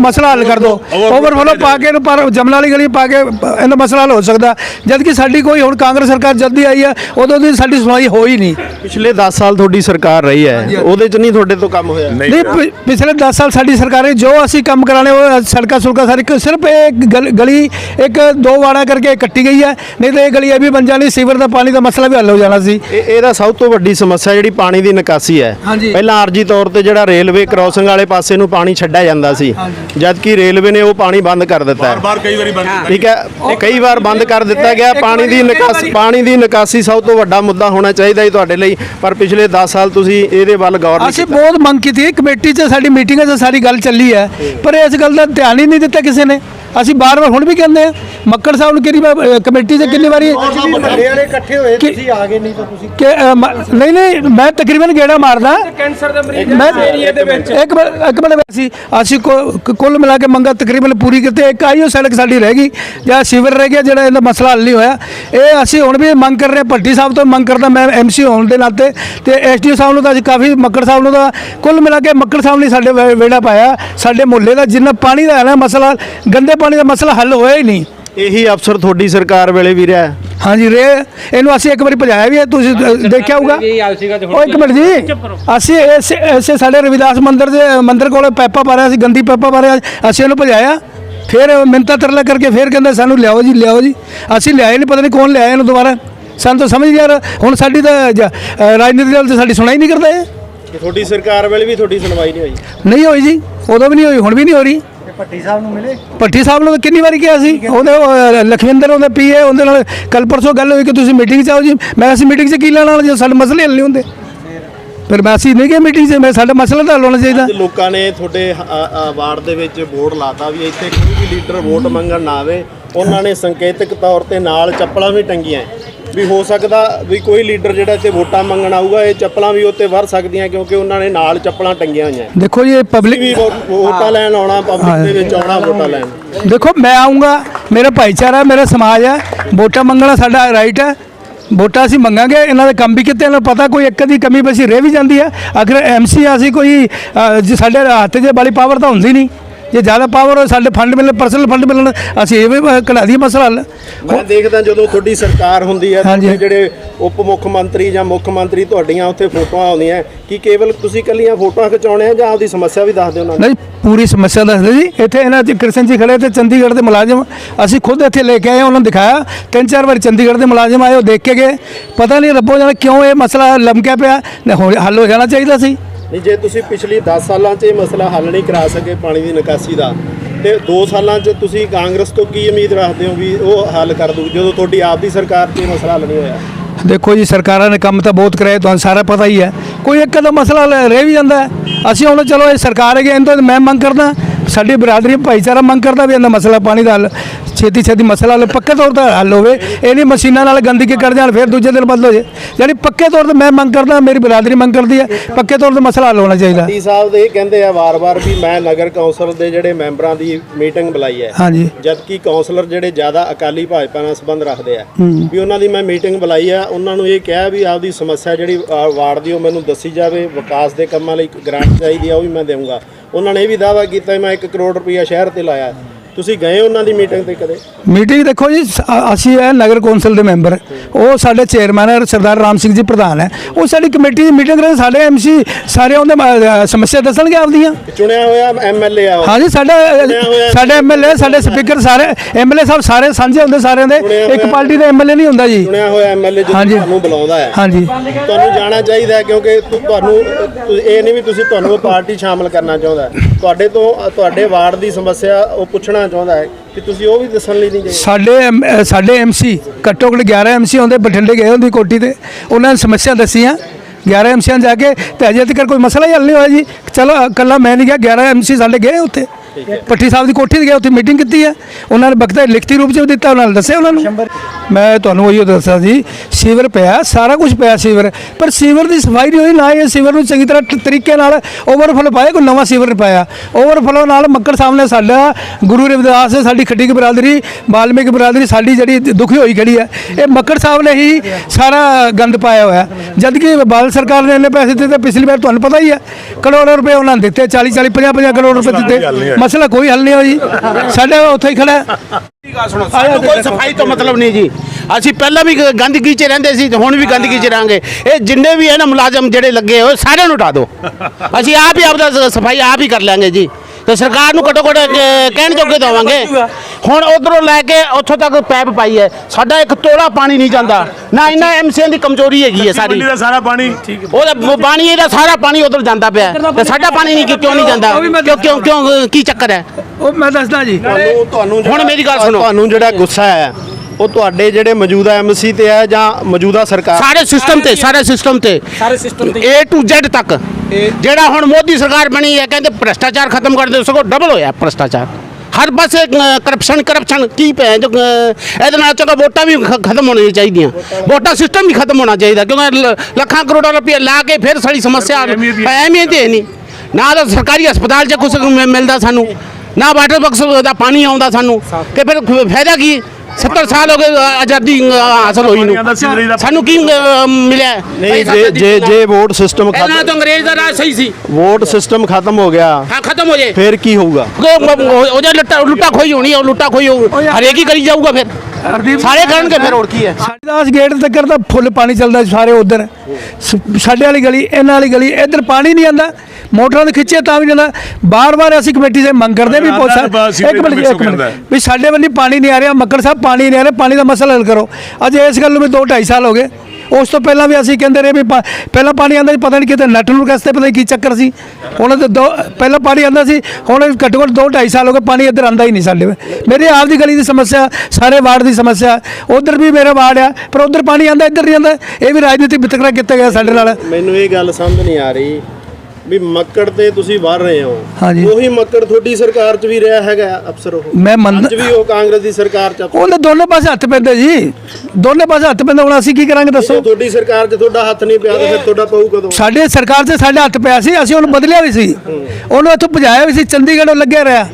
ਮਸਲਾ ਹੱਲ ਕਰ ਦਿਓ ਓਵਰਫਲੋ ਪਾ ਕੇ ਇਹਨੂੰ ਪਰ ਜਮਨਾ ਵਾਲੀ ਗਲੀ ਪਾ ਕੇ ਇਹਦਾ ਮਸਲਾ ਹੱਲ ਹੋ ਸਕਦਾ। ਜਦ ਕਿ ਸਾਡੀ ਕੋਈ ਹੁਣ ਕਾਂਗਰਸ ਸਰਕਾਰ ਜਦ ਦੀ ਆਈ ਹੈ ਉਦੋਂ ਦੀ ਸਾਡੀ ਸੁਣਵਾਈ ਹੋਈ ਨਹੀਂ। ਪਿਛਲੇ 10 ਸਾਲ ਤੁਹਾਡੀ ਸਰਕਾਰ ਰਹੀ ਹੈ ਉਹਦੇ 'ਚ ਨਹੀਂ ਤੁਹਾਡੇ ਤੋਂ ਕੰਮ ਹੋਇਆ? ਨਹੀਂ। ਪਿ- ਪਿਛਲੇ 10 ਸਾਲ ਸਾਡੀ ਸਰਕਾਰੇ ਜੋ ਅਸੀਂ ਕੰਮ ਕਰਾਣੇ ਉਹ ਸੜਕਾਂ ਸੁੜਕਾਂ ਸਾਰੀ ਸਿਰਫ ਇੱਕ ਗਲ- ਗਲੀ ਇੱਕ ਦੋ ਵਾੜਾ ਕਰਕੇ ਕੱਟੀ ਗਈ ਹੈ ਨਹੀਂ ਤਾਂ ਇਹ ਗਲੀ ਇਹ ਵੀ ਬਣ ਜਾਣੀ ਸੀਵਰ ਦਾ ਪਾਣੀ ਦਾ ਮਸਲਾ ਵੀ ਹੱਲ ਹੋ ਜਾਣਾ ਸੀ। ਇਹ ਇਹਦਾ ਸਭ ਤੋਂ ਵੱਡੀ ਸਮੱਸਿਆ ਜਿਹੜੀ ਪਾਣੀ ਦੀ ਨਿਕਾਸੀ ਹੈ। ਹਾਂਜੀ। ਪਹਿਲਾਂ ਆਰਜੀ ਤੌਰ ਤੇ ਜਿਹੜਾ ਰੇਲਵੇ ਕ੍ਰਾਸਿੰਗ ਵਾਲੇ ਪਾਸੇ ਨੂੰ ਪਾਣੀ ਛੱਡਿਆ ਜਾਂਦਾ ਸੀ ਜਦ ਕਿ ਰੇਲਵੇ ਨੇ ਉਹ ਪਾਣੀ ਬੰਦ ਕਰ ਦਿੱਤਾ ਹੈ। ਬਾਰ ਕਈ ਵਾਰੀ ਬੰਦ ਠੀਕ ਹੈ? ਕਈ ਵਾਰ ਬੰਦ ਕਰ ਦਿੱਤਾ ਗਿਆ ਪਾਣੀ ਦੀ ਨਿਕਾਸੀ ਪਾਣੀ ਦੀ ਨਿਕਾਸੀ ਸਭ ਤੋਂ ਵੱਡਾ ਮੁੱਦਾ ਹੋਣਾ ਚਾਹੀਦਾ ਹੈ ਤੁਹਾਡੇ ਲਈ। ਪਰ ਪਿਛਲੇ 10 ਸਾਲ ਤੁਸੀਂ ਇਹਦੇ ਵੱਲ ਗੌਰ ਨਹੀਂ ਅਸੀਂ ਬਹੁਤ ਮੰਗ ਕੀਤੀ ਹੈ ਕਮੇਟੀ 'ਚ ਸਾਡੀ ਮੀਟਿੰਗਾਂ 'ਚ ਸਾਰੀ ਗੱਲ ਚੱਲੀ ਹੈ। ਪਰ ਇਸ ਗੱਲ ਦਾ ਧਿਆਨ ਹੀ ਨਹੀਂ ਦਿੱਤਾ ਕਿਸੇ ਨੇ। ਅਸੀਂ ਬਾਰ-ਬਾਰ ਹੁਣ ਵੀ ਕਹਿੰਦੇ ਆ ਮੱਕੜ ਸਾਹਿਬ ਨੂੰ ਕਿੰਨੀ ਵਾਰ ਅ, ਕਮੇਟੀ 'ਚ ਕਿੰਨੀ ਵਾਰੀ ਵਾਲੇ ਇਕੱਠੇ ਹੋਏ ਕਿ- ਤੁਸੀਂ ਆ ਗਏ ਨਹੀਂ ਤਾਂ ਤੁਸੀਂ ਕਿ ਅ, ਮ- ਨਹੀਂ ਨਹੀਂ ਮੈਂ ਤਕਰੀਬਨ ਗੇੜਾ ਮਾਰਦਾ। ਕੈਂਸਰ ਦੇ ਮਰੀਜ਼ ਮੈਂ ਏਰੀਆ ਦੇ ਵਿੱਚ। ਇੱਕ ਮਿੰਟ ਇੱਕ ਮਿੰਟ ਅਸੀਂ ਅਸੀਂ ਕੁ- ਕੁ- ਕੁੱਲ ਮਿਲਾ ਕੇ ਮੰਗਾ ਤਕਰੀਬਨ ਪੂਰੀ ਕੀਤੀ ਇੱਕ ਆਈਓ ਸੜਕ ਸਾਡੀ ਰਹਿ ਗਈ ਜਾਂ ਸੀਵਰ ਰਹਿ ਗਿਆ ਜਿਹੜਾ ਇਹਦਾ ਮਸਲਾ ਹੱਲ ਨਹੀਂ ਹੋਇਆ। ਇਹ ਅਸੀਂ ਹੁਣ ਵੀ ਮੰਗ ਕਰ ਰਹੇ ਹਾਂ ਭੱਟੀ ਸਾਹਿਬ ਤੋਂ ਮੰਗ ਕਰਦਾ ਮੈਂ ਐਮਸੀ ਹੋਣ ਦੇ ਨਾਤੇ। ਤੇ ਐਸਡੀਓ ਸਾਹਿਬ ਨੂੰ ਤਾਂ ਅਸੀਂ ਕਾਫੀ ਮੱਕੜ ਸਾਹਿਬ ਨੂੰ ਤਾਂ ਕੁੱਲ ਮਿਲਾ ਕੇ ਮੱਕੜ ਸਾਹਿਬ ਨੇ ਸਾਡੇ ਵੇ- ਵਿਹੜਾ ਪਾਇਆ। ਸਾਡੇ ਮੁਹੱਲੇ ਦਾ ਜਿੰਨਾ ਪਾਣੀ ਦਾ ਹੈ ਨਾ ਮਸਲਾ ਗੰਦੇ ਪਾਣੀ ਦਾ ਮਸਲਾ ਹੱਲ ਹੋਇਆ ਹੀ ਨਹੀਂ। ਇਹੀ ਅਫਸਰ ਤੁਹਾਡੀ ਸਰਕਾਰ ਵੇਲੇ ਵੀ ਰਿਹਾ। ਹੈ। ਹਾਂਜੀ ਰੇ ਇਹਨੂੰ ਅਸੀਂ ਇੱਕ ਵਾਰੀ ਭਜਾਇਆ ਵੀ ਹੈ ਤੁਸੀਂ ਦ- ਦੇਖਿਆ ਹੋਊਗਾ। ਉਹ ਇੱਕ ਮਿੰਟ ਜੀ। ਅਸੀਂ ਇਸੇ ਇਸੇ ਸਾਡੇ ਰਵਿਦਾਸ ਮੰਦਿਰ ਦੇ ਮੰਦਿਰ ਕੋਲ ਪੈਪਾ ਪਾ ਰਿਹਾ ਸੀ ਗੰਦੀ ਪੈਪਾ ਪਾ ਰਿਹਾ। ਅਸੀਂ ਉਹਨੂੰ ਭਜਾਇਆ। ਫਿਰ ਮਿੰਤਾ ਤਰਲਾ ਕਰਕੇ ਫਿਰ ਕਹਿੰਦਾ ਸਾਨੂੰ ਲਿਆਓ ਜੀ ਲਿਆਓ ਜੀ। ਅਸੀਂ ਲਿਆਏ ਨਹੀਂ ਪਤਾ ਨਹੀਂ ਕੌਣ ਲਿਆਇਆ ਇਹਨੂੰ ਦੁਬਾਰਾ। ਸਾਨੂੰ ਤਾਂ ਸਮਝ ਨਹੀਂ ਆ ਰਿਹਾ ਹੁਣ ਸਾਡੀ ਤਾਂ ਜ- ਅ, ਰਾਜਨੀਤੀ ਦਲ ਤੇ ਸਾਡੀ ਸੁਣਾਈ ਨਹੀਂ ਕਰਦਾ ਇਹ। ਤੁਹਾਡੀ ਸਰਕਾਰ ਵੇਲੇ ਵੀ ਤੁਹਾਡੀ ਸੁਣਵਾਈ ਨਹੀਂ ਹੋਈ। ਨਹੀਂ ਹੋਈ ਜੀ ਉਦੋਂ ਵੀ ਨਹੀਂ ਹੋਈ ਹੁਣ ਵੀ ਨਹੀਂ ਹੋ ਰਹੀ। ਭੱਟੀ ਸਾਹਿਬ ਨੂੰ ਮਿਲੇ? ਭੱਟੀ ਸਾਹਿਬ ਨੂੰ ਕਿੰਨੀ ਵਾਰੀ ਕਿਹਾ ਸੀ? ਉਹਦੇ ਉਹ, ਲਖਵਿੰਦਰ ਉਹਦੇ ਪੀਏ ਉਹਦੇ ਨਾਲ ਕੱਲ ਪਰਸੋਂ ਗੱਲ ਹੋਈ ਕਿ ਤੁਸੀਂ ਮੀਟਿੰਗ 'ਚ ਆਓ ਜੀ। ਮੈਂ ਕਿਹਾ ਅਸੀਂ ਮੀਟਿੰਗ 'ਚ ਕੀ ਲੈਣਾ ਜੇ? ਸਾਡੇ ਮਸਲੇ ਹੱਲ ਨਹੀਂ ਹੁੰਦੇ। ਫਿਰ? ਮੈਂ ਅਸੀਂ ਨਹੀਂ ਗਏ ਮੀਟਿੰਗ 'ਚ ਮੈਂ ਸਾਡਾ ਮਸਲਾ ਤਾਂ ਹੱਲ ਹੋਣਾ ਚਾਹੀਦਾ। ਅੱਜ ਲੋਕਾਂ ਨੇ ਤੁਹਾਡੇ ਅ, ਅ, ਵਾਰਡ ਦੇ ਵਿੱਚ ਬੋਰਡ ਲਾਤਾ ਵੀ ਇੱਥੇ ਕੋਈ ਵੀ ਲੀਡਰ ਵੋਟ ਮੰਗਣ ਨਾ ਆਵੇ ਉਹਨਾਂ ਨੇ ਸੰਕੇਤਕ ਤੌਰ ਤੇ ਨਾਲ ਚੱਪਲਾਂ ਵੀ ਟੰਗੀਆਂ। ਹੈ। ਵੀ ਹੋ ਸਕਦਾ ਵੀ ਕੋਈ ਲੀਡਰ ਜਿਹੜਾ ਇੱਥੇ ਵੋਟਾਂ ਮੰਗਣ ਆਊਗਾ ਇਹ ਚੱਪਲਾਂ ਵੀ ਉੱਤੇ ਵਰ ਸਕਦੀਆਂ ਕਿਉਂਕਿ ਉਹਨਾਂ ਨੇ ਨਾਲ ਚੱਪਲਾਂ ਟੰਗੀਆਂ ਹੋਈਆਂ। ਦੇਖੋ ਜੀ ਇਹ ਪਬਲਿਕ ਵੀ ਵੋਟਾਂ ਲੈਣ ਆਉਣਾ ਪਬਲਿਕ ਦੇ ਵਿੱਚ ਆਉਣਾ ਵੋਟਾਂ ਲੈਣ। ਦੇਖੋ ਮੈਂ ਆਉਂਗਾ ਮੇਰਾ ਭਾਈਚਾਰਾ ਮੇਰਾ ਸਮਾਜ ਹੈ ਵੋਟਾਂ ਮੰਗਣਾ ਸਾਡਾ ਰਾਈਟ ਹੈ। ਵੋਟਾਂ ਅਸੀਂ ਮੰਗਾਂਗੇ ਇਹਨਾਂ ਦੇ ਕੰਮ ਵੀ ਕਿਤੇ ਇਹਨਾਂ ਨੂੰ ਪਤਾ ਕੋਈ ਇੱਕ ਦੀ ਕਮੀ ਬਸੀ ਰਹਿ ਵੀ ਜਾਂਦੀ ਹੈ। ਅਗਰ ਐਮਸੀ ਅਸੀਂ ਕੋਈ ਸਾਡੇ ਹੱਥ 'ਚ ਵਾਲੀ ਪਾਵਰ ਤਾਂ ਹੁੰਦੀ ਨਹੀਂ। ਜੇ ਜ਼ਿਆਦਾ ਪਾਵਰ ਹੋਏ ਸਾਡੇ ਫੰਡ ਮਿਲਣ ਪਰਸਨਲ ਫੰਡ ਮਿਲਣ ਅਸੀਂ ਇਹ ਵੀ ਕਢਾ ਦਈਏ ਮਸਲਾ ਹੱਲ। ਮੈਂ ਦੇਖਦਾ ਜਦੋਂ ਤੁਹਾਡੀ ਸਰਕਾਰ ਹੁੰਦੀ ਹੈ। ਤੁਹਾਡੇ ਜਿਹੜੇ ਉਪ ਮੁੱਖ ਮੰਤਰੀ ਜਾਂ ਮੁੱਖ ਮੰਤਰੀ ਤੁਹਾਡੀਆਂ ਉੱਥੇ ਫੋਟੋਆਂ ਆਉਂਦੀਆਂ ਕੀ ਕੇਵਲ ਤੁਸੀਂ ਕੱਲੀਆਂ ਫੋਟੋਆਂ ਖਿਚਾਉਣੇ ਆ ਜਾਂ ਆਪਦੀ ਸਮੱਸਿਆ ਵੀ ਦੱਸਦੇ ਉਹਨਾਂ ਨੂੰ? ਨਹੀਂ ਪੂਰੀ ਸਮੱਸਿਆ ਦੱਸਦੇ ਜੀ। ਇੱਥੇ ਇਹਨਾਂ ਚ ਕ੍ਰਿਸ਼ਨ ਜੀ ਖੜੇ ਤੇ ਚੰਡੀਗੜ੍ਹ ਦੇ ਮੁਲਾਜ਼ਮ। ਅਸੀਂ ਖੁਦ ਇੱਥੇ ਲੈ ਕੇ ਆਏ ਉਹਨਾਂ ਨੂੰ ਦਿਖਾਇਆ। ਤਿੰਨ ਚਾਰ ਵਾਰ ਚੰਡੀਗੜ੍ਹ ਦੇ ਮੁਲਾਜ਼ਮ ਆਏ ਉਹ ਦੇਖ ਕੇ ਗਏ। ਪਤਾ ਨਹੀਂ ਰੱਬੋ ਜਾਣੇ ਕਿਉਂ ਇਹ ਮਸਲਾ ਲਮਕਿਆ ਪਿਆ। ਹੱਲ ਹੋ ਜਾਣਾ ਚਾਹੀਦਾ ਸੀ। ਨਹੀਂ, ਜੇ ਤੁਸੀਂ ਪਿਛਲੀ 10 ਸਾਲਾਂ 'ਚ ਇਹ ਮਸਲਾ ਹੱਲ ਨਹੀਂ ਕਰਾ ਸਕੇ ਪਾਣੀ ਦੀ ਨਿਕਾਸੀ ਦਾ, ਤੇ 2 ਸਾਲਾਂ 'ਚ ਤੁਸੀਂ ਕਾਂਗਰਸ ਤੋਂ ਕੀ ਉਮੀਦ ਰੱਖਦੇ ਹੋ ਵੀ ਉਹ ਹੱਲ ਕਰ ਦੂ ਜਦੋਂ ਤੁਹਾਡੀ ਆਪ ਦੀ ਸਰਕਾਰ 'ਚ ਇਹ ਮਸਲਾ ਹੱਲ ਨਹੀਂ ਹੋਇਆ? ਦੇਖੋ ਜੀ, ਸਰਕਾਰਾਂ ਨੇ ਕੰਮ ਤਾਂ ਬਹੁਤ ਕਰਾਏ, ਤੁਹਾਨੂੰ ਸਾਰਾ ਪਤਾ ਹੀ ਹੈ। ਕੋਈ ਇੱਕ ਦਾ ਮਸਲਾ ਰਹਿ ਵੀ ਜਾਂਦਾ ਅਸੀਂ ਹੁਣ ਚਲੋ, ਇਹ ਸਰਕਾਰ ਹੈਗੇ, ਇਹਨਾਂ ਤੋਂ ਮੈਂ ਮੰਗ ਕਰਦਾ ਸਾਡੀ ਬਰਾਦਰੀ ਭਾਈਚਾਰਾ ਮੰਗ ਕਰਦਾ ਵੀ ਇਹਦਾ ਮਸਲਾ ਪਾਣੀ ਦਾ ਹੱਲ ਛੇਤੀ ਛੇਤੀ ਮਸਲਾ ਹੱਲ ਪੱਕੇ ਤੌਰ ਤੇ ਹੱਲ ਹੋਵੇ। ਇਹ ਨਹੀਂ ਮਸ਼ੀਨਾਂ ਨਾਲ ਗੰਦਗੀ ਕਰ ਜਾਣ ਫਿਰ ਦੂਜੇ ਦਿਨ ਬਦਲ ਹੋ ਜੇ। ਜਿਹੜੀ ਪੱਕੇ ਤੌਰ ਤੇ ਮੈਂ ਮੰਗ ਕਰਦਾ ਮੇਰੀ ਬਰਾਦਰੀ ਮੰਗ ਕਰਦੀ ਹੈ ਪੱਕੇ ਤੌਰ ਤੇ ਮਸਲਾ ਹੱਲ ਹੋਣਾ ਚਾਹੀਦਾ। ਡੀ ਸਾਹਿਬ ਦੇ ਇਹ ਕਹਿੰਦੇ ਆ ਵਾਰ-ਵਾਰ ਵੀ ਮੈਂ ਨਗਰ ਕੌਂਸਲ ਦੇ ਜਿਹੜੇ ਮੈਂਬਰਾਂ ਦੀ ਮੀਟਿੰਗ ਬੁਲਾਈ ਹੈ। ਹਾਂਜੀ। ਜਦਕਿ ਕੌਂਸਲਰ ਜਿਹੜੇ ਜ਼ਿਆਦਾ ਅਕਾਲੀ ਭਾਜਪਾ ਨਾਲ ਸੰਬੰਧ ਰੱਖਦੇ ਆ। ਵੀ ਉਹਨਾਂ ਦੀ ਮੈਂ ਮੀਟਿੰਗ ਬੁਲਾਈ ਆ ਉਹਨਾਂ ਨੂੰ ਇਹ ਕਿਹਾ ਵੀ ਆਪਦੀ ਸਮੱਸਿਆ ਜਿਹੜੀ ਵਾਰਡ ਦੀ ਉਹ ਮੈਨੂੰ ਦੱਸੀ ਜਾਵੇ ਵਿਕਾਸ ਦੇ ਕੰਮਾਂ ਲਈ ਗ੍ਰਾਂਟ ਚਾਹੀਦੀ ਆ ਉਹ ਵੀ ਮੈਂ ਦੇਵਾਂਗਾ। ਉਹਨਾਂ ਨੇ ਇਹ ਵੀ ਦਾਅਵਾ ਕੀਤਾ ਮੈਂ 1 ਕਰੋੜ ਰੁਪਈਆ ਸ਼ਹਿਰ ਤੇ ਲਾਇਆ ਤੁਸੀਂ ਗਏ ਉਹਨਾਂ ਦੀ ਮੀਟਿੰਗ ਤੇ ਕਦੇ? ਮੀਟਿੰਗ ਦੇਖੋ ਜੀ ਸ- ਅ- ਅਸੀਂ ਹੈ ਨਗਰ ਕੌਂਸਲ ਦੇ ਮੈਂਬਰ। ਉਹ ਸਾਡੇ ਚੇਅਰਮੈਨ ਹੈ ਸਰਦਾਰ ਰਾਮ ਸਿੰਘ ਜੀ ਪ੍ਰਧਾਨ ਹੈ। ਉਹ ਸਾਡੀ ਕਮੇਟੀ ਦੀ ਮੀਟਿੰਗ ਰਹੇ ਸਾਡੇ ਐਮਸੀ ਸਾਰੇ ਉਹਦੇ ਮ- ਸਮੱਸਿਆ ਦੱਸਣਗੇ ਆਪਦੀਆਂ। ਚੁਣਿਆ ਹੋਇਆ ਐਮਐਲਏ ਆ ਉਹ। ਹਾਂਜੀ ਸਾਡੇ ਸਾਡੇ ਐਮਐਲਏ ਸਾਡੇ ਸਪੀਕਰ ਸਾਰੇ ਐਮਐਲਏ ਸਾਹਿਬ ਸਾਰੇ ਸਾਂਝੇ ਹੁੰਦੇ ਸਾਰਿਆਂ ਦੇ। ਇੱਕ ਪਾਰਟੀ ਦਾ ਐਮਐਲਏ ਨਹੀਂ ਹੁੰਦਾ ਜੀ। ਚੁਣਿਆ ਹੋਇਆ ਐਮਐਲਏ ਜਦੋਂ ਹਾਂਜੀ। ਤੁਹਾਨੂੰ ਬੁਲਾਉਂਦਾ ਹੈ। ਹਾਂਜੀ ਤੁਹਾਨੂੰ ਜਾਣਾ ਚਾਹੀਦਾ ਹੈ ਕਿਉਂਕਿ ਤੁ- ਤੁਹਾਨੂੰ ਤੁ- ਇਹ ਨਹੀਂ ਵੀ ਤੁਸੀਂ ਤੁਹਾਨੂੰ ਉਹ ਪਾਰਟੀ ਸ਼ਾਮਲ ਕਰਨਾ ਚਾਹੁੰਦਾ। ਹੈ। ਤੁਹਾਡੇ ਤੋਂ ਤੁਹਾਡੇ ਵਾਰਡ ਦੀ ਸਮੱਸਿਆ ਉਹ ਪੁੱਛਣਾ ਚਾਹੁੰਦਾ ਹੈ ਕਿ ਤੁਸੀਂ ਉਹ ਵੀ ਦੱਸਣ ਲਈ ਨਹੀਂ ਗਏ? ਸਾਡੇ ਐਮ- ਅ, ਸਾਡੇ ਐਮਸੀ ਘੱਟੋ ਘੱਟ 11 ਐਮਸੀ ਆਉਂਦੇ ਬਠਿੰਡੇ ਗਏ ਹੁੰਦੀ ਕੋਟੀ ਤੇ। ਉਹਨਾਂ ਨੇ ਸਮੱਸਿਆ ਦੱਸੀਆਂ 11 ਐਮਸੀਆਂ ਜਾ ਕੇ ਤੇ ਅਜੇ ਤੱਕ ਕੋਈ ਮਸਲਾ ਹੀ ਹੱਲ ਨਹੀਂ ਹੋਇਆ ਜੀ। ਚਲੋ ਇਕੱਲਾ ਮੈਂ ਨਹੀਂ ਗਿਆ 11 ਐਮਸੀ ਸਾਡੇ ਗਏ ਉੱਥੇ। ਪੱਟੀ ਸਾਹਿਬ ਦੀ ਕੋਠੀ ਤੇ ਗਏ ਉੱਥੇ ਮੀਟਿੰਗ ਕੀਤੀ ਹੈ। ਉਹਨਾਂ ਨੇ ਬਖਤਾ ਲਿਖਤੀ ਰੂਪ ਚ ਵੀ ਦਿੱਤਾ ਉਹਨਾਂ ਨੇ ਦੱਸਿਆ ਉਹਨਾਂ ਨੂੰ। ਮੈਂ ਤੁਹਾਨੂੰ ਉਹੀ ਦੱਸਿਆ ਸੀ ਸੀਵਰ ਪਿਆ ਸਾਰਾ ਕੁਝ ਪਿਆ ਸੀਵਰ। ਪਰ ਸੀਵਰ ਦੀ ਸਫ਼ਾਈ ਨਹੀਂ ਹੋਈ ਨਾ ਇਹ ਸੀਵਰ ਨੂੰ ਚੰਗੀ ਤਰ੍ਹਾਂ ਤ- ਤਰੀਕੇ ਨਾਲ ਓਵਰਫਲੋ ਪਾਇਆ ਕੋਈ ਨਵਾਂ ਸੀਵਰ ਨਹੀਂ ਪਾਇਆ। ਓਵਰਫਲੋ ਨਾਲ ਮੱਕੜ ਸਾਹਮਣੇ ਸਾਡਾ ਗੁਰੂ ਰਵਿਦਾਸ ਸਾਡੀ ਖੱਡੀ ਕੀ ਬਰਾਦਰੀ ਬਾਲਮੀਕ ਬਰਾਦਰੀ ਸਾਡੀ ਜਿਹੜੀ ਦੁਖੀ ਹੋਈ ਖੜੀ ਹੈ ਇਹ ਮੱਕੜ ਸਾਹਿਬ ਨੇ ਹੀ ਸਾਰਾ ਗੰਦ ਪਾਇਆ ਹੋਇਆ। ਜਦ ਕਿ ਬਾਲ ਸਰਕਾਰ ਨੇ ਇੰਨੇ ਪੈਸੇ ਦਿੱਤੇ ਪਿਛਲੀ ਵਾਰ ਤੁਹਾਨੂੰ ਪਤਾ ਹੀ ਹੈ ਕਰੋੜਾਂ ਰੁਪਏ ਉਹਨਾਂ ਨੇ ਦਿੱਤੇ 40 40 50 50 ਕਰੋੜ ਰੁਪਏ ਦਿੱਤੇ। ਮਸਲਾ ਕੋਈ ਹੱਲ ਨਹੀਂ ਹੋਇਆ ਜੀ। ਸਾਡਾ ਉੱਥੇ ਹੀ ਖੜਾ ਹੈ। ਸਾਨੂੰ ਕੋਈ ਸਫ਼ਾਈ ਤੋਂ ਮਤਲਬ ਨਹੀਂ ਜੀ। ਅਸੀਂ ਪਹਿਲਾਂ ਵੀ ਗ- ਗੰਦਗੀ 'ਚ ਰਹਿੰਦੇ ਸੀ ਤੇ ਹੁਣ ਵੀ ਗੰਦਗੀ 'ਚ ਰਹਾਂਗੇ। ਇਹ ਜਿੰਨੇ ਵੀ ਹੈ ਨਾ ਮੁਲਾਜ਼ਮ ਜਿਹੜੇ ਲੱਗੇ ਹੋਏ ਸਾਰਿਆਂ ਨੂੰ ਉਠਾ ਦਿਓ। ਅਸੀਂ ਆਪ ਹੀ ਆਪਦਾ ਸ- ਸਫ਼ਾਈ ਆਪ ਹੀ ਕਰ ਲਾਂਗੇ ਜੀ। ਤੇ ਸਰਕਾਰ ਨੂੰ ਘੱਟੋ ਘੱਟ ਕਹਿਣ ਜੋਗੇ ਦੇਵਾਂਗੇ ਹੁਣ ਉਧਰੋਂ ਲੈ ਕੇ ਉੱਥੋਂ ਤੱਕ ਪੈਪ ਪਾਈ ਹੈ। ਸਾਡਾ ਇੱਕ ਤੋੜਾ ਪਾਣੀ ਨਹੀਂ ਜਾਂਦਾ। ਨਾ ਇਹਨਾਂ ਐਮਸੀਆਂ ਦੀ ਕਮਜ਼ੋਰੀ ਹੈਗੀ ਹੈ ਸਾਰੀ। ਦਾ ਸਾਰਾ ਪਾਣੀ? ਠੀਕ ਉਹਦਾ ਪਾਣੀ ਇਹਦਾ ਸਾਰਾ ਪਾਣੀ ਉਧਰ ਜਾਂਦਾ ਪਿਆ। ਹੈ। ਤੇ ਸਾਡਾ ਪਾਣੀ ਨਹੀਂ ਕਿਉਂ ਨਹੀਂ ਜਾਂਦਾ? ਕਿਉਂ ਕਿਉਂ ਕੀ ਚੱਕਰ ਹੈ? ਉਹ ਮੈਂ ਦੱਸਦਾ ਜੀ। ਤੁਹਾਨੂੰ ਤੁਹਾਨੂੰ ਜਿਹੜਾ- ਮੇਰੀ ਗੱਲ ਸੁਣੋ। ਤੁਹਾਨੂੰ ਜਿਹੜਾ ਗੁੱਸਾ ਹੈ ਉਹ ਤੁਹਾਡੇ ਜਿਹੜੇ ਮੌਜੂਦਾ ਐਮਸੀ ਤੇ ਹੈ ਜਾਂ ਮੌਜੂਦਾ ਸਰਕਾਰ? ਸਾਰੇ ਸਿਸਟਮ ਤੇ ਸਾਰੇ ਸਿਸਟਮ ਤੇ। ਸਾਰੇ ਸਿਸਟਮ ਤੇ। A to Z ਤੱਕ। ਜਿਹੜਾ ਹੁਣ ਮੋਦੀ ਸਰਕਾਰ ਬਣੀ ਹੈ ਕਹਿੰਦੇ ਭ੍ਰਸ਼ਟਾਚਾਰ ਖਤਮ ਕਰ ਦਿਓ ਸਗੋਂ ਡਬਲ ਹੋਇਆ ਭ੍ਰਸ਼ਟਾਚਾਰ। ਹਰ ਪਾਸੇ ਕਰਪਸ਼ਨ ਕਰਪਸ਼ਨ ਕੀ ਪੈ ਜੋ ਇਹਦੇ ਨਾਲ ਚਲੋ ਵੋਟਾਂ ਵੀ ਖਤਮ ਹੋਣੀਆਂ ਚਾਹੀਦੀਆਂ। ਵੋਟਾਂ ਸਿਸਟਮ ਵੀ ਖਤਮ ਹੋਣਾ ਚਾਹੀਦਾ ਕਿਉਂਕਿ ਲ- ਲੱਖਾਂ ਕਰੋੜਾਂ ਰੁਪਏ ਲਾ ਕੇ ਫਿਰ ਸਾਡੀ ਸਮੱਸਿਆ ਅਹਿਮੀਅਤ ਹੀ ਨਹੀਂ। ਨਾ ਤਾਂ ਸਰਕਾਰੀ ਹਸਪਤਾਲ 'ਚ ਕੁਝ ਮਿਲਦਾ ਸਾਨੂੰ ਨਾ ਵਾਟਰ ਬਕਸ ਦਾ ਪਾਣੀ ਆਉਂਦਾ ਸਾਨੂੰ ਕਿ ਫਿਰ ਫਾਇਦਾ ਕੀ? 70 ਸਾਲ ਹੋ ਗਏ ਆਜ਼ਾਦੀ ਹਾਸਲ ਹੋਈ ਨੂੰ। ਸਾਨੂੰ ਕੀ ਮਿਲਿਆ? ਨਹੀਂ ਜੇ ਜੇ ਵੋਟ ਸਿਸਟਮ ਪਹਿਲਾਂ ਤਾਂ ਖਤਮ ਅੰਗਰੇਜ਼ ਦਾ ਰਾਜ ਸਹੀ ਸੀ। ਵੋਟ ਸਿਸਟਮ ਖਤਮ ਹੋ ਗਿਆ। ਖਤਮ ਹੋ ਜੇ। ਫਿਰ ਕੀ ਹੋਊਗਾ? ਉਹਦੇ ਲੁੱਟਾ ਲੁੱਟਾ ਖੋਈ ਹੋਣੀ ਹੈ ਲੁੱਟਾ ਖੋਈ ਹੋਊ। ਹਰੇਕ ਹੀ ਕਰੀ ਜਾਊਗਾ ਫਿਰ। ਸਾਰੇ ਕਰਨਗੇ ਫਿਰ। ਹੋਰ ਕੀ ਹੈ? ਸਾਡੀਦਾਸ ਗੇਟ ਤੱਕ ਤਾਂ ਫੁੱਲ ਪਾਣੀ ਚੱਲਦਾ ਸਾਰੇ ਉਧਰ। ਸਾਡੇ ਵਾਲੀ ਗਲੀ ਇਹਨਾਂ ਵਾਲੀ ਗਲੀ ਇੱਧਰ ਪਾਣੀ ਨਹੀਂ ਆਂਦਾ। ਮੋਟਰਾਂ ਦੇ ਖਿੱਚੇ ਤਾਂ ਵੀ ਜਾਂਦਾ ਬਾਰ-ਬਾਰ ਅਸੀਂ ਕਮੇਟੀ ਸੇ ਮੰਗ ਕਰਦੇ ਵੀ ਪੁੱਛ ਇੱਕ ਮਿੰਟ ਇੱਕ ਮਿੰਟ। ਵੀ ਸਾਡੇ ਬੰਨੀ ਪਾਣੀ ਨਹੀਂ ਆ ਰਿਹਾ ਮੱਕੜ ਸਾਹਿਬ ਪਾਣੀ ਨਹੀਂ ਆ ਰਿਹਾ ਪਾਣੀ ਦਾ ਮਸਲਾ ਹੱਲ ਕਰੋ। ਅੱਜ ਇਸ ਗੱਲ ਨੂੰ ਵੀ 2 2.5 ਸਾਲ ਹੋ ਗਏ। ਉਸ ਤੋਂ ਪਹਿਲਾਂ ਵੀ ਅਸੀਂ ਕਹਿੰਦੇ ਰਹੇ ਵੀ ਪਾ- ਪਹਿਲਾਂ ਪਾਣੀ ਆਂਦਾ ਸੀ, ਪਤਾ ਨਹੀਂ ਕਿਤੇ ਨੱਟ ਨੂੰ ਰਸਤੇ ਪਤਾ ਨਹੀਂ ਕੀ ਚੱਕਰ ਸੀ। ਹੁਣ ਤੇ ਦੋ ਪਹਿਲਾਂ ਪਾਣੀ ਆਂਦਾ ਸੀ, ਹੁਣ ਘੱਟੋ ਘੱਟ 2 2.5 ਸਾਲ ਹੋ ਗਏ ਪਾਣੀ ਇੱਧਰ ਆਂਦਾ ਹੀ ਨਹੀਂ ਸਾਡੇ ਮੇਰੀ ਆਪ ਦੀ ਗਲੀ ਦੀ ਸਮੱਸਿਆ, ਸਾਰੇ ਵਾਰਡ ਦੀ ਸਮੱਸਿਆ, ਉਧਰ ਵੀ ਮੇਰਾ ਵਾਰਡ ਆ, ਪਰ ਉਧਰ ਪਾਣੀ ਆਂਦਾ ਇੱਧਰ ਨਹੀਂ ਆਂਦਾ ਇਹ ਵੀ ਰਾਜਨੀਤਿਕ ਵਿਤਕਰਾ ਕੀਤਾ ਗਿਆ ਸਾਡੇ ਨਾਲ। ਮੈਨੂੰ ਇਹ ਗੱਲ ਸਮਝ ਨਹੀਂ ਆ ਰਹੀ ਵੀ ਮੱਕੜ ਤੇ ਤੁਸੀਂ ਵਰ ਰਹੇ ਹੋ। ਹਾਂਜੀ। ਉਹੀ ਮੱਕੜ ਤੁਹਾਡੀ ਸਰਕਾਰ 'ਚ ਵੀ ਰਿਹਾ ਹੈਗਾ ਅਫਸਰ ਉਹ। ਮੈਂ ਮੰਨ ਅੱਜ ਵੀ ਉਹ ਕਾਂਗਰਸ ਦੀ ਸਰਕਾਰ 'ਚ ਆ। ਉਹਨੇ ਦੋਨੋਂ ਪਾਸੇ ਹੱਥ ਪੈਂਦੇ ਜੀ। ਦੋਨੇ ਪਾਸੇ ਹੱਥ ਪੈਂਦੇ ਹੁਣ ਅਸੀਂ ਕੀ ਕਰਾਂਗੇ ਦੱਸੋ? ਤੁਹਾਡੀ ਸਰਕਾਰ 'ਚ ਤੁਹਾਡਾ ਹੱਥ ਨਹੀਂ ਪਿਆ ਤਾਂ ਫਿਰ ਤੁਹਾਡਾ ਪਊ ਕਦੋਂ? ਸਾਡੇ ਸਰਕਾਰ 'ਚ ਸਾਡੇ ਹੱਥ ਪਿਆ ਸੀ ਅਸੀਂ ਉਹਨੂੰ ਬਦਲਿਆ ਵੀ ਸੀ। ਉਹਨੂੰ ਇੱਥੋਂ ਭਜਾਇਆ ਵੀ ਸੀ ਚੰਡੀਗੜ੍ਹੋਂ ਲੱਗਿਆ ਰਿਹਾ।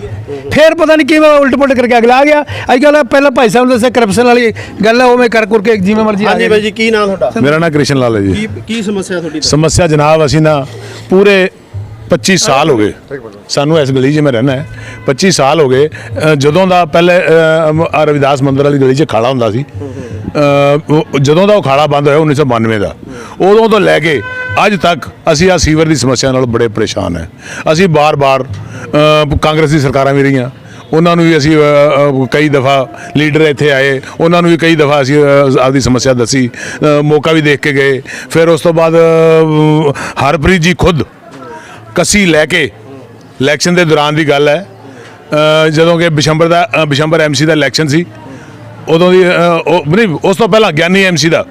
ਫੇਰ ਪਤਾ ਨਹੀਂ ਕਿਵੇਂ ਉਲਟ ਪੁਲਟ ਕਰਕੇ ਅਗਲਾ ਆ ਗਿਆ। ਅੱਜ ਕੱਲ੍ਹ ਪਹਿਲਾਂ ਭਾਈ ਸਾਹਿਬ ਨੇ ਦੱਸਿਆ ਕਰਪਸ਼ਨ ਵਾਲੀ ਗੱਲ ਹੈ ਉਵੇਂ ਕਰ ਕਰਕੇ ਜਿਵੇਂ ਮਰਜ਼ੀ ਆ ਹਾਂਜੀ ਬਾਈ ਜੀ ਕੀ ਨਾਮ ਤੁਹਾਡਾ? ਮੇਰਾ ਨਾਮ ਕ੍ਰਿਸ਼ਨ ਲਾਲ ਹੈ ਜੀ। ਕੀ ਕੀ ਸਮੱਸਿਆ ਤੁਹਾਡੀ ਸਮੱਸਿਆ ਜਨਾਬ ਅਸੀਂ ਨਾ ਪੂਰੇ 25 ਸਾਲ ਹੋ ਗਏ। ਸਾਨੂੰ ਇਸ ਗਲੀ 'ਚ ਮੈਂ ਰਹਿਣਾ ਹੈ। 25 ਸਾਲ ਹੋ ਗਏ। ਜਦੋਂ ਦਾ ਪਹਿਲੇ ਰਵਿਦਾਸ ਮੰਦਰ ਵਾਲੀ ਗਲੀ 'ਚ ਖਾੜਾ ਹੁੰਦਾ ਸੀ। ਉਹ- ਜਦੋਂ ਦਾ ਉਹ ਖਾੜਾ ਬੰਦ ਹੋਇਆ 1992 ਦਾ। ਉਦੋਂ ਤੋਂ ਲੈ ਕੇ ਅੱਜ ਤੱਕ ਅਸੀਂ ਆ ਸੀਵਰ ਦੀ ਸਮੱਸਿਆ ਨਾਲ ਬੜੇ ਪਰੇਸ਼ਾਨ ਹੈ। ਅਸੀਂ ਬਾਰ-ਬਾਰ ਕਾਂਗਰਸ ਦੀ ਸਰਕਾਰਾਂ ਵੀ ਰਹੀਆਂ। ਉਹਨਾਂ ਨੂੰ ਵੀ ਅਸੀਂ ਕਈ ਦਫਾ ਲੀਡਰ ਇੱਥੇ ਆਏ। ਉਹਨਾਂ ਨੂੰ ਵੀ ਕਈ ਦਫਾ ਅਸੀਂ ਆਪਦੀ ਸਮੱਸਿਆ ਦੱਸੀ। ਮੌਕਾ ਵੀ ਦੇਖ ਕੇ ਗਏ। ਫਿਰ ਉਸ ਤੋਂ ਬਾਅਦ ਹਰਪ੍ਰੀਤ ਜੀ ਖੁਦ ਕੱਸੀ ਲੈ ਕੇ ਇਲੈਕਸ਼ਨ ਦੇ ਦੌਰਾਨ ਦੀ ਗੱਲ ਹੈ। ਜਦੋਂ ਕਿ ਬਿਸ਼ੰਬਰ ਦਾ ਅ, ਬਿਸ਼ੰਬਰ ਐਮਸੀ ਦਾ ਇਲੈਕਸ਼ਨ ਸੀ। ਉਦੋਂ ਦੀ ਨਹੀਂ ਉਸ ਤੋਂ ਪਹਿਲਾਂ ਗਿਆਨੀ ਐਮਸੀ ਦਾ।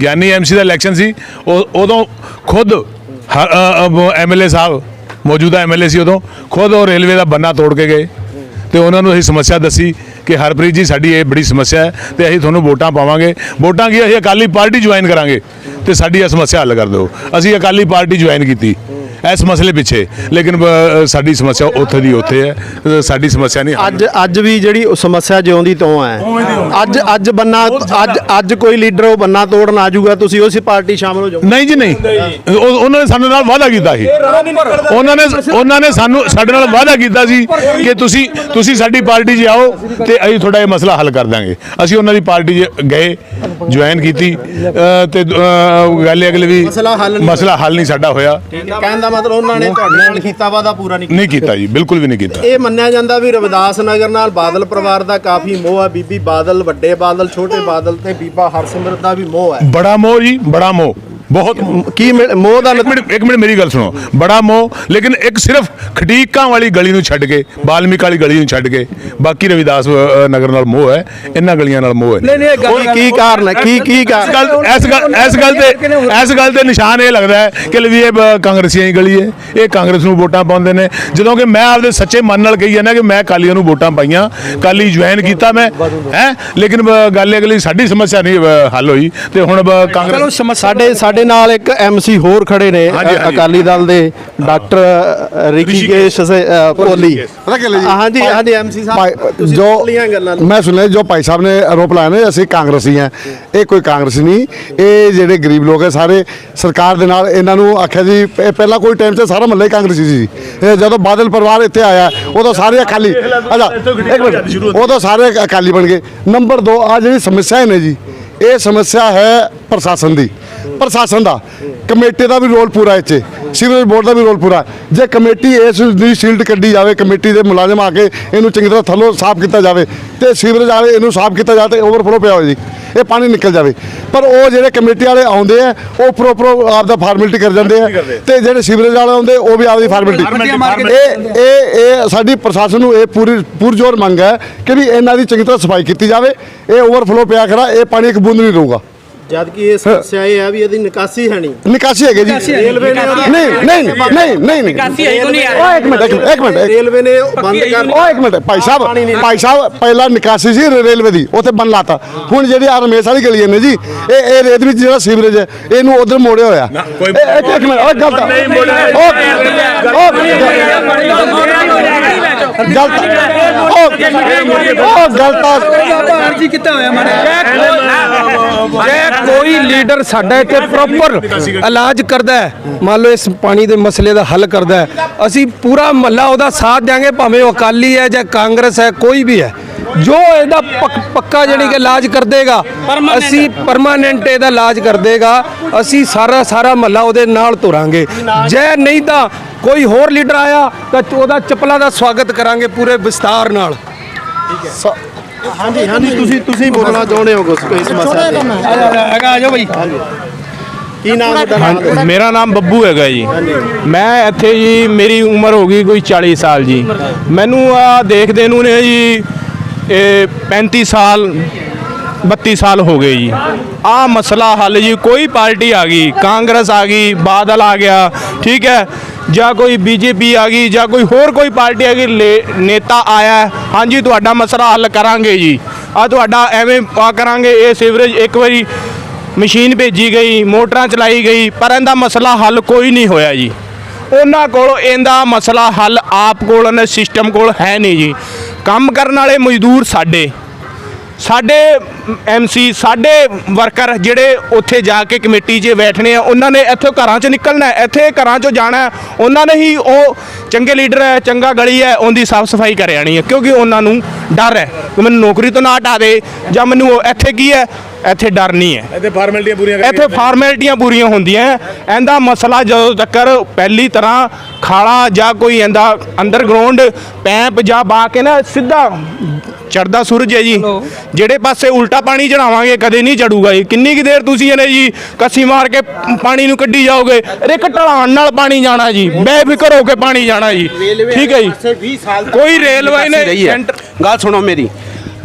ਗਿਆਨੀ ਐਮਸੀ ਦਾ ਇਲੈਕਸ਼ਨ ਸੀ, ਉਹ- ਉਦੋਂ ਖੁਦ ਐਮਐਲਏ ਸਾਹਿਬ ਮੌਜੂਦਾ ਐਮਐਲਏ ਸੀ ਉਦੋਂ, ਖੁਦ ਉਹ ਰੇਲਵੇ ਦਾ ਬੰਨਾ ਤੋੜ ਕੇ ਗਏ। ਤੇ ਉਹਨਾਂ ਨੂੰ ਅਸੀਂ ਸਮੱਸਿਆ ਦੱਸੀ ਕਿ ਹਰਪ੍ਰੀਤ ਜੀ, ਸਾਡੀ ਇਹ ਬੜੀ ਸਮੱਸਿਆ ਹੈ ਤੇ ਅਸੀਂ ਤੁਹਾਨੂੰ ਵੋਟਾਂ ਪਾਵਾਂਗੇ। ਵੋਟਾਂ ਕੀ ਅਸੀਂ ਅਕਾਲੀ ਪਾਰਟੀ ਜੁਆਇਨ ਕਰਾਂਗੇ ਤੇ ਸਾਡੀ ਇਹ ਸਮੱਸਿਆ ਹੱਲ ਕਰ ਦਿਓ। ਅਸੀਂ ਅਕਾਲੀ ਪਾਰਟੀ ਜੁਆਇਨ ਕੀਤੀ। ਇਸ ਮਸਲੇ ਪਿੱਛੇ। ਲੇਕਿਨ ਸਾਡੀ ਸਮੱਸਿਆ ਉੱਥੇ ਦੀ ਉੱਥੇ ਹੈ। ਸਾਡੀ ਸਮੱਸਿਆ ਨਹੀਂ ਅੱਜ ਅੱਜ ਵੀ ਜਿਹੜੀ ਉਹ ਸਮੱਸਿਆ ਜਿਉਂਦੀ ਤੋਂ ਹੈ। ਅੱਜ ਅੱਜ ਬੰਨਾ ਅੱਜ ਅੱਜ ਕੋਈ ਲੀਡਰ ਉਹ ਬੰਨਾ ਤੋੜਨ ਆ ਜਾਊਗਾ ਤੁਸੀਂ ਉਸੇ ਪਾਰਟੀ ਸ਼ਾਮਲ ਹੋ ਜਾਓ। ਨਹੀਂ ਜੀ ਨਹੀਂ। ਉਹ- ਉਹਨਾਂ ਨੇ ਸਾਡੇ ਨਾਲ ਵਾਅਦਾ ਕੀਤਾ ਸੀ। ਉਹਨਾਂ ਨੇ ਉਹਨਾਂ ਨੇ ਸਾਨੂੰ ਸਾਡੇ ਨਾਲ ਵਾਅਦਾ ਕੀਤਾ ਸੀ ਕਿ ਤੁਸੀਂ ਤੁਸੀਂ ਸਾਡੀ ਪਾਰਟੀ 'ਚ ਆਓ ਤੇ ਅਸੀਂ ਤੁਹਾਡਾ ਇਹ ਮਸਲਾ ਹੱਲ ਕਰ ਦਾਂਗੇ। ਅਸੀਂ ਉਹਨਾਂ ਦੀ ਪਾਰਟੀ 'ਚ ਗਏ ਜੁਆਇਨ ਕੀਤੀ। ਤੇ ਗੱਲ ਅਗਲੇ ਵੀ ਮਸਲਾ ਹੱਲ ਨਹੀਂ ਮਸਲਾ ਹੱਲ ਨਹੀਂ ਸਾਡਾ ਹੋਇਆ। ਕਹਿਣ ਦਾ ਮਤਲਬ ਉਹਨਾਂ ਨੇ ਤੁਹਾਡੇ ਨਾਲ ਕੀਤਾ ਵਾਦਾ ਪੂਰਾ ਨਹੀਂ ਨਹੀਂ ਕੀਤਾ। ਜੀ ਬਿਲਕੁਲ ਵੀ ਨਹੀਂ ਕੀਤਾ। ਇਹ ਮੰਨਿਆ ਜਾਂਦਾ ਵੀ ਰਵਿਦਾਸ ਨਗਰ ਨਾਲ ਬਾਦਲ ਪਰਿਵਾਰ ਦਾ ਕਾਫੀ ਮੋਹ ਹੈ ਬੀਬੀ ਬਾਦਲ ਵੱਡੇ ਬਾਦਲ ਛੋਟੇ ਬਾਦਲ ਤੇ ਬੀਬਾ ਹਰਸਿਮਰਤ ਦਾ ਵੀ ਮੋਹ ਹੈ ਬੜਾ ਮੋਹ ਜੀ ਬੜਾ ਮੋਹ। ਬਹੁਤ ਕੀ ਮਿਲ- ਮੋਹ ਦਾ ਇੱਕ ਮਿੰਟ ਇੱਕ ਮਿੰਟ ਮੇਰੀ ਗੱਲ ਸੁਣੋ। ਬੜਾ ਮੋਹ ਲੇਕਿਨ ਇੱਕ ਸਿਰਫ ਖਟੀਕਾਂ ਵਾਲੀ ਗਲੀ ਨੂੰ ਛੱਡ ਕੇ ਬਾਲਮੀਕ ਵਾਲੀ ਗਲੀ ਨੂੰ ਛੱਡ ਕੇ ਬਾਕੀ ਰਵਿਦਾਸ ਅ, ਨਗਰ ਨਾਲ ਮੋਹ ਹੈ ਇਹਨਾਂ ਗਲੀਆਂ ਨਾਲ ਮੋਹ ਹੈ। ਨਹੀਂ। ਕੀ ਕੀ ਕਾਰਨ ਹੈ? ਕੀ ਕੀ ਇਸ ਕਾਰਨ ਗੱਲ ਇਸ ਗੱਲ ਇਸ ਗੱਲ ਤੇ ਇਸ ਗੱਲ ਤੇ ਨਿਸ਼ਾਨ ਇਹ ਲੱਗਦਾ ਹੈ ਕਿ ਵੀ ਇਹ ਬ- ਕਾਂਗਰਸੀਆਂ ਦੀ ਗਲੀ ਹੈ। ਇਹ ਕਾਂਗਰਸ ਨੂੰ ਵੋਟਾਂ ਪਾਉਂਦੇ ਨੇ। ਜਦੋਂ ਕਿ ਮੈਂ ਆਪਦੇ ਸੱਚੇ ਮਨ ਨਾਲ ਕਹੀ ਜਾਂਦਾ ਕਿ ਮੈਂ ਕਾਲੀਆਂ ਨੂੰ ਵੋਟਾਂ ਪਾਈਆਂ। ਕਾਲੀ ਜੁਆਇਨ ਕੀਤਾ ਮੈਂ ਹੈ? ਲੇਕਿਨ ਬ- ਗੱਲ ਇਹ ਅਗਲੀ ਸਾਡੀ ਸਮੱਸਿਆ ਨਹੀਂ ਬ- ਹੱਲ ਹੋਈ। ਤੇ ਹੁਣ ਬ- ਕਾਂਗਰਸ ਸਾਡੇ ਸਾਡੇ ਨਾਲ ਇੱਕ ਐਮਸੀ ਹੋਰ ਖੜੇ ਨੇ ਹਾਂਜੀ, ਹਾਂਜੀ। ਅਕਾਲੀ ਦਲ ਦੇ ਡਾਕਟਰ ਰਿਸ਼ੀਕੇਸ਼। ਸੇ- ਅ, ਕੋਹਲੀ ਪਤਾ ਕੀ ਗੱਲ ਹੈ ਜੀ? ਹਾਂਜੀ ਹਾਂਜੀ ਐਮਸੀ ਸਾਹਿਬ ਭਾਈ- ਤੁਸੀਂ ਜੋ ਸੁਣ ਗੱਲਾਂ ਮੈਂ ਸੁਣਿਆ ਜੋ ਭਾਈ ਸਾਹਿਬ ਨੇ ਆਰੋਪ ਲਾਇਆ ਨੇ ਅਸੀਂ ਕਾਂਗਰਸੀ ਹਾਂ। ਇਹ ਕੋਈ ਕਾਂਗਰਸੀ ਨਹੀਂ ਇਹ ਜਿਹੜੇ ਗਰੀਬ ਲੋਕ ਹੈ ਸਾਰੇ ਸਰਕਾਰ ਦੇ ਨਾਲ ਇਹਨਾਂ ਨੂੰ ਆਖਿਆ ਜੀ ਇਹ ਪਹਿਲਾਂ ਕੋਈ ਟਾਈਮ ਤੇ ਸਾਰਾ ਮਹੱਲਾ ਹੀ ਕਾਂਗਰਸੀ ਸੀ। ਇਹ ਜਦੋਂ ਬਾਦਲ ਪਰਿਵਾਰ ਇੱਥੇ ਆਇਆ ਉਦੋਂ ਸਾਰੇ ਅਕਾਲੀ ਅੱਛਾ ਇੱਕ ਮਿੰਟ। ਉਦੋਂ ਸਾਰੇ ਅਕਾਲੀ ਬਣ ਗਏ। ਨੰਬਰ 2 ਆ ਜਿਹੜੀ ਸਮੱਸਿਆ ਨੇ ਜੀ ਇਹ ਸਮੱਸਿਆ ਹੈ ਪ੍ਰਸ਼ਾਸਨ ਦੀ। ਪ੍ਰਸ਼ਾਸਨ ਦਾ। ਕਮੇਟੀ ਦਾ ਵੀ ਰੋਲ ਪੂਰਾ ਇਹ 'ਚ ਸੀਵਰੇਜ ਬੋਰਡ ਦਾ ਵੀ ਰੋਲ ਪੂਰਾ। ਜੇ ਕਮੇਟੀ ਇਸ ਦੀ ਸ਼ੀਲਡ ਕੱਢੀ ਜਾਵੇ ਕਮੇਟੀ ਦੇ ਮੁਲਾਜ਼ਮ ਆ ਕੇ ਇਹਨੂੰ ਚੰਗੀ ਤਰ੍ਹਾਂ ਥੱਲੋਂ ਸਾਫ਼ ਕੀਤਾ ਜਾਵੇ ਤੇ ਸੀਵਰੇਜ ਵਾਲੇ ਇਹਨੂੰ ਸਾਫ਼ ਕੀਤਾ ਜਾਵੇ ਤੇ ਓਵਰਫਲੋ ਪਿਆ ਹੋਇਆ ਜੀ। ਇਹ ਪਾਣੀ ਨਿਕਲ ਜਾਵੇ। ਪਰ ਉਹ ਜਿਹੜੇ ਕਮੇਟੀ ਵਾਲੇ ਆਉਂਦੇ ਆ ਉਹ ਪ੍ਰੋਪਰ ਆਪ ਦਾ ਫਾਰਮੈਲਿਟੀ ਕਰ ਜਾਂਦੇ ਆ ਤੇ ਜਿਹੜੇ ਸੀਵਰੇਜ ਵਾਲੇ ਆਉਂਦੇ ਉਹ ਵੀ ਆਪਦੀ ਫਾਰਮੈਲਿਟੀ ਇਹ ਇਹ ਇਹ ਸਾਡੀ ਪ੍ਰਸ਼ਾਸਨ ਨੂੰ ਇਹ ਪੂਰੀ ਪੁਰਜੋਰ ਮੰਗ ਹੈ ਕਿ ਵੀ ਇਹਨਾਂ ਦੀ ਚੰਗੀ ਤਰ੍ਹਾਂ ਸਫ਼ਾਈ ਕੀਤੀ ਜਾਵੇ। ਇਹ ਓਵਰਫਲੋ ਪਿਆ ਖੜਾ ਇਹ ਪਾਣੀ ਇੱਕ ਬੂੰਦ ਨਹੀਂ ਰਹੂਗਾ। ਜਦ ਕਿ ਇਹ ਸਮੱਸਿਆ ਇਹ ਹੈ ਵੀ ਇਹਦੀ ਨਿਕਾਸੀ ਹੈ ਨਹੀਂ। ਨਿਕਾਸੀ ਹੈਗੇ ਜੀ। ਰੇਲਵੇ ਨੇ ਉਹਦਾ- ਨਹੀਂ ਨਹੀਂ ਨਹੀਂ ਨਹੀਂ ਨਹੀਂ ਨਿਕਾਸੀ ਹੈ ਕੋਈ ਨਹੀਂ ਓਏ ਇੱਕ ਮਿੰਟ ਇੱਕ ਮਿੰਟ, ਇੱਕ ਮਿੰਟ। ਇੱਕ- ਰੇਲਵੇ ਨੇ ਉਹ ਬੰਦ ਕਰ ਓ ਇੱਕ ਮਿੰਟ ਭਾਈ ਸਾਹਿਬ ਭਾਈ ਸਾਹਿਬ ਪਹਿਲਾਂ ਨਿਕਾਸੀ ਸੀ ਰੇ- ਰੇਲਵੇ ਦੀ ਉੱਥੇ ਬੰਨ ਲਾਤਾ। ਹੁਣ ਜਿਹੜੀ ਆ ਰਮੇਸ਼ ਵਾਲੀ ਗਲੀ ਨੇ ਜੀ ਇਹ ਇਹ ਇਹਦੇ ਵਿੱਚ ਜਿਹੜਾ ਸੀਵਰੇਜ ਹੈ ਇਹਨੂੰ ਉਧਰ ਮੋੜਿਆ ਹੋਇਆ। ਕੋਈ- ਇਹ- ਇੱਕ ਇੱਕ ਮਿੰਟ ਓ ਗਲਤ ਆ। ਨਹੀਂ ਮੋੜਿਆ। ਓ ਓ ਗਲਤ। ਓ ਗਲਤ। ਅਰਜੀ ਕੀਤਾ ਹੋਇਆ ਮਾਰੇ ਜੇ ਕੋਈ ਲੀਡਰ ਸਾਡਾ ਇੱਥੇ ਪ੍ਰੋਪਰ ਇਲਾਜ ਕਰਦਾ ਹੈ ਮੰਨ ਲਓ ਇਸ ਪਾਣੀ ਦੇ ਮਸਲੇ ਦਾ ਹੱਲ ਕਰਦਾ ਹੈ ਅਸੀਂ ਪੂਰਾ ਮਹੱਲਾ ਉਹਦਾ ਸਾਥ ਦਿਆਂਗੇ ਭਾਵੇਂ ਉਹ ਅਕਾਲੀ ਹੈ ਜਾਂ ਕਾਂਗਰਸ ਹੈ ਕੋਈ ਵੀ ਹੈ। ਜੋ ਇਹਦਾ ਪੱਕ- ਪੱਕਾ ਜਿਹੜੀ ਕਿ ਇਲਾਜ ਕਰ ਦੇਗਾ ਅਸੀਂ ਪਰਮਾਨੈਂਟ ਇਹਦਾ ਇਲਾਜ ਕਰ ਦੇਗਾ ਅਸੀਂ ਸਾਰਾ ਸਾਰਾ ਮਹੱਲਾ ਉਹਦੇ ਨਾਲ ਤੁਰਾਂਗੇ। ਜੇ ਨਹੀਂ ਤਾਂ ਕੋਈ ਹੋਰ ਲੀਡਰ ਆਇਆ ਤਾਂ ਉਹਦਾ ਚੱਪਲਾਂ ਦਾ ਸਵਾਗਤ ਕਰਾਂਗੇ ਪੂਰੇ ਵਿਸਤਾਰ ਨਾਲ। ਹਾਂਜੀ ਹਾਂਜੀ। ਤੁਸੀਂ ਤੁਸੀਂ ਬੋਲਣਾ ਚਾਹੁੰਦੇ ਹੋ ਕੁਝ ਇਸ ਮਸਲੇ ਤੇ ਹੈਗਾ ਆ ਜਾਓ ਬਈ। ਕੀ ਨਾਮ ਤੁਹਾਡਾ। ਮੇਰਾ ਨਾਮ ਬੱਬੂ ਹੈਗਾ ਜੀ। ਮੈਂ ਇੱਥੇ ਜੀ ਮੇਰੀ ਉਮਰ ਹੋ ਗਈ ਕੋਈ 40 ਸਾਲ ਜੀ। ਮੈਨੂੰ ਆ ਦੇਖਦੇ ਨੂੰ ਨੇ ਜੀ ਇਹ 35 ਸਾਲ 32 ਸਾਲ ਹੋ ਗਏ ਜੀ। ਆ ਮਸਲਾ ਹੱਲ ਜੀ, ਕੋਈ ਪਾਰਟੀ ਆ ਗਈ, ਕਾਂਗਰਸ ਆ ਗਈ, ਬਾਦਲ ਆ ਗਿਆ, ਠੀਕ ਹੈ, ਜਾਂ ਕੋਈ ਬੀਜੇਪੀ ਆ ਗਈ, ਜਾਂ ਕੋਈ ਹੋਰ ਕੋਈ ਪਾਰਟੀ ਆ ਗਈ, ਲੇ- ਨੇਤਾ ਆਇਆ ਹਾਂਜੀ, ਤੁਹਾਡਾ ਮਸਲਾ ਹੱਲ ਕਰਾਂਗੇ ਜੀ। ਆ ਤੁਹਾਡਾ ਐਵੇਂ ਆ ਕਰਾਂਗੇ, ਇਹ ਸੀਵਰੇਜ ਇੱਕ ਵਾਰੀ ਮਸ਼ੀਨ ਭੇਜੀ ਗਈ, ਮੋਟਰਾਂ ਚਲਾਈ ਗਈ, ਪਰ ਇਹਦਾ ਮਸਲਾ ਹੱਲ ਕੋਈ ਨਹੀਂ ਹੋਇਆ ਜੀ। ਉਹਨਾਂ ਕੋਲ ਇਹਦਾ ਮਸਲਾ ਹੱਲ ਆਪ ਕੋਲ ਨੇ ਸਿਸਟਮ ਕੋਲ ਹੈ ਨਹੀਂ ਜੀ। ਕੰਮ ਕਰਨ ਵਾਲੇ ਮਜ਼ਦੂਰ ਸਾਡੇ। ਸਾਡੇ ਐਮਸੀ ਸਾਡੇ ਵਰਕਰ ਜਿਹੜੇ ਉੱਥੇ ਜਾ ਕੇ ਕਮੇਟੀ 'ਚ ਬੈਠਣੇ ਆ ਉਹਨਾਂ ਨੇ ਇੱਥੋਂ ਘਰਾਂ 'ਚ ਨਿਕਲਣਾ ਹੈ, ਇੱਥੇ ਘਰਾਂ 'ਚੋਂ ਜਾਣਾ ਹੈ। ਉਹਨਾਂ ਨੇ ਹੀ ਉਹ ਚੰਗੇ ਲੀਡਰ ਹੈ ਚੰਗਾ ਗਲੀ ਹੈ ਉਹਦੀ ਸਾਫ਼ ਸਫ਼ਾਈ ਕਰ ਆਣੀ ਹੈ ਕਿਉਂਕਿ ਉਹਨਾਂ ਨੂੰ ਡਰ ਹੈ ਕਿ ਮੈਨੂੰ ਨੌਕਰੀ ਤੋਂ ਨਾ ਹਟਾ ਦੇ ਜਾਂ ਮੈਨੂੰ ਉਹ- ਇੱਥੇ ਕੀ ਹੈ ਇੱਥੇ ਡਰ ਨਹੀਂ ਹੈ। ਇੱਥੇ ਫਾਰਮੈਲਿਟੀਆਂ ਪੂਰੀਆਂ ਇੱਥੇ ਫਾਰਮੈਲਿਟੀਆਂ ਪੂਰੀਆਂ ਹੁੰਦੀਆਂ ਇਹਦਾ ਮਸਲਾ ਜਦੋਂ ਤੱਕ ਪਹਿਲੀ ਤਰ੍ਹਾਂ ਖਾਲਾ ਜਾਂ ਕੋਈ ਇਹਦਾ ਅੰਡਰਗਰਾਉਂਡ ਪੈਪ ਜਾਂ ਬਾ ਕੇ ਨਾ ਸਿੱਧਾ ਚੜਦਾ ਸੂਰਜ ਹੈ ਜੀ ਜਿਹੜੇ ਪਾਸੇ ਉਲਟਾ ਪਾਣੀ ਚੜਾਵਾਂਗੇ ਕਦੇ ਨਹੀਂ ਚੜੂਗਾ ਜੀ ਕਿੰਨੀ ਕੁ ਦੇਰ ਤੁਸੀਂ ਇਹਨੇ ਜੀ ਕੱਸੀ ਮਾਰ ਕੇ ਪਾਣੀ ਨੂੰ ਕੱਢੀ ਜਾਓਗੇ? ਇੱਕ ਢਲਾਣ ਨਾਲ ਪਾਣੀ ਜਾਣਾ ਜੀ। ਬੇਫਿਕਰ ਹੋ ਕੇ ਪਾਣੀ ਜਾਣਾ ਜੀ। ਠੀਕ ਹੈ ਜੀ। ਪਾਸੇ 20 ਸਾਲ ਤੱਕ ਕੋਈ ਰੇਲਵੇ ਨੇ ਗੱਲ ਸੁਣੋ ਮੇਰੀ।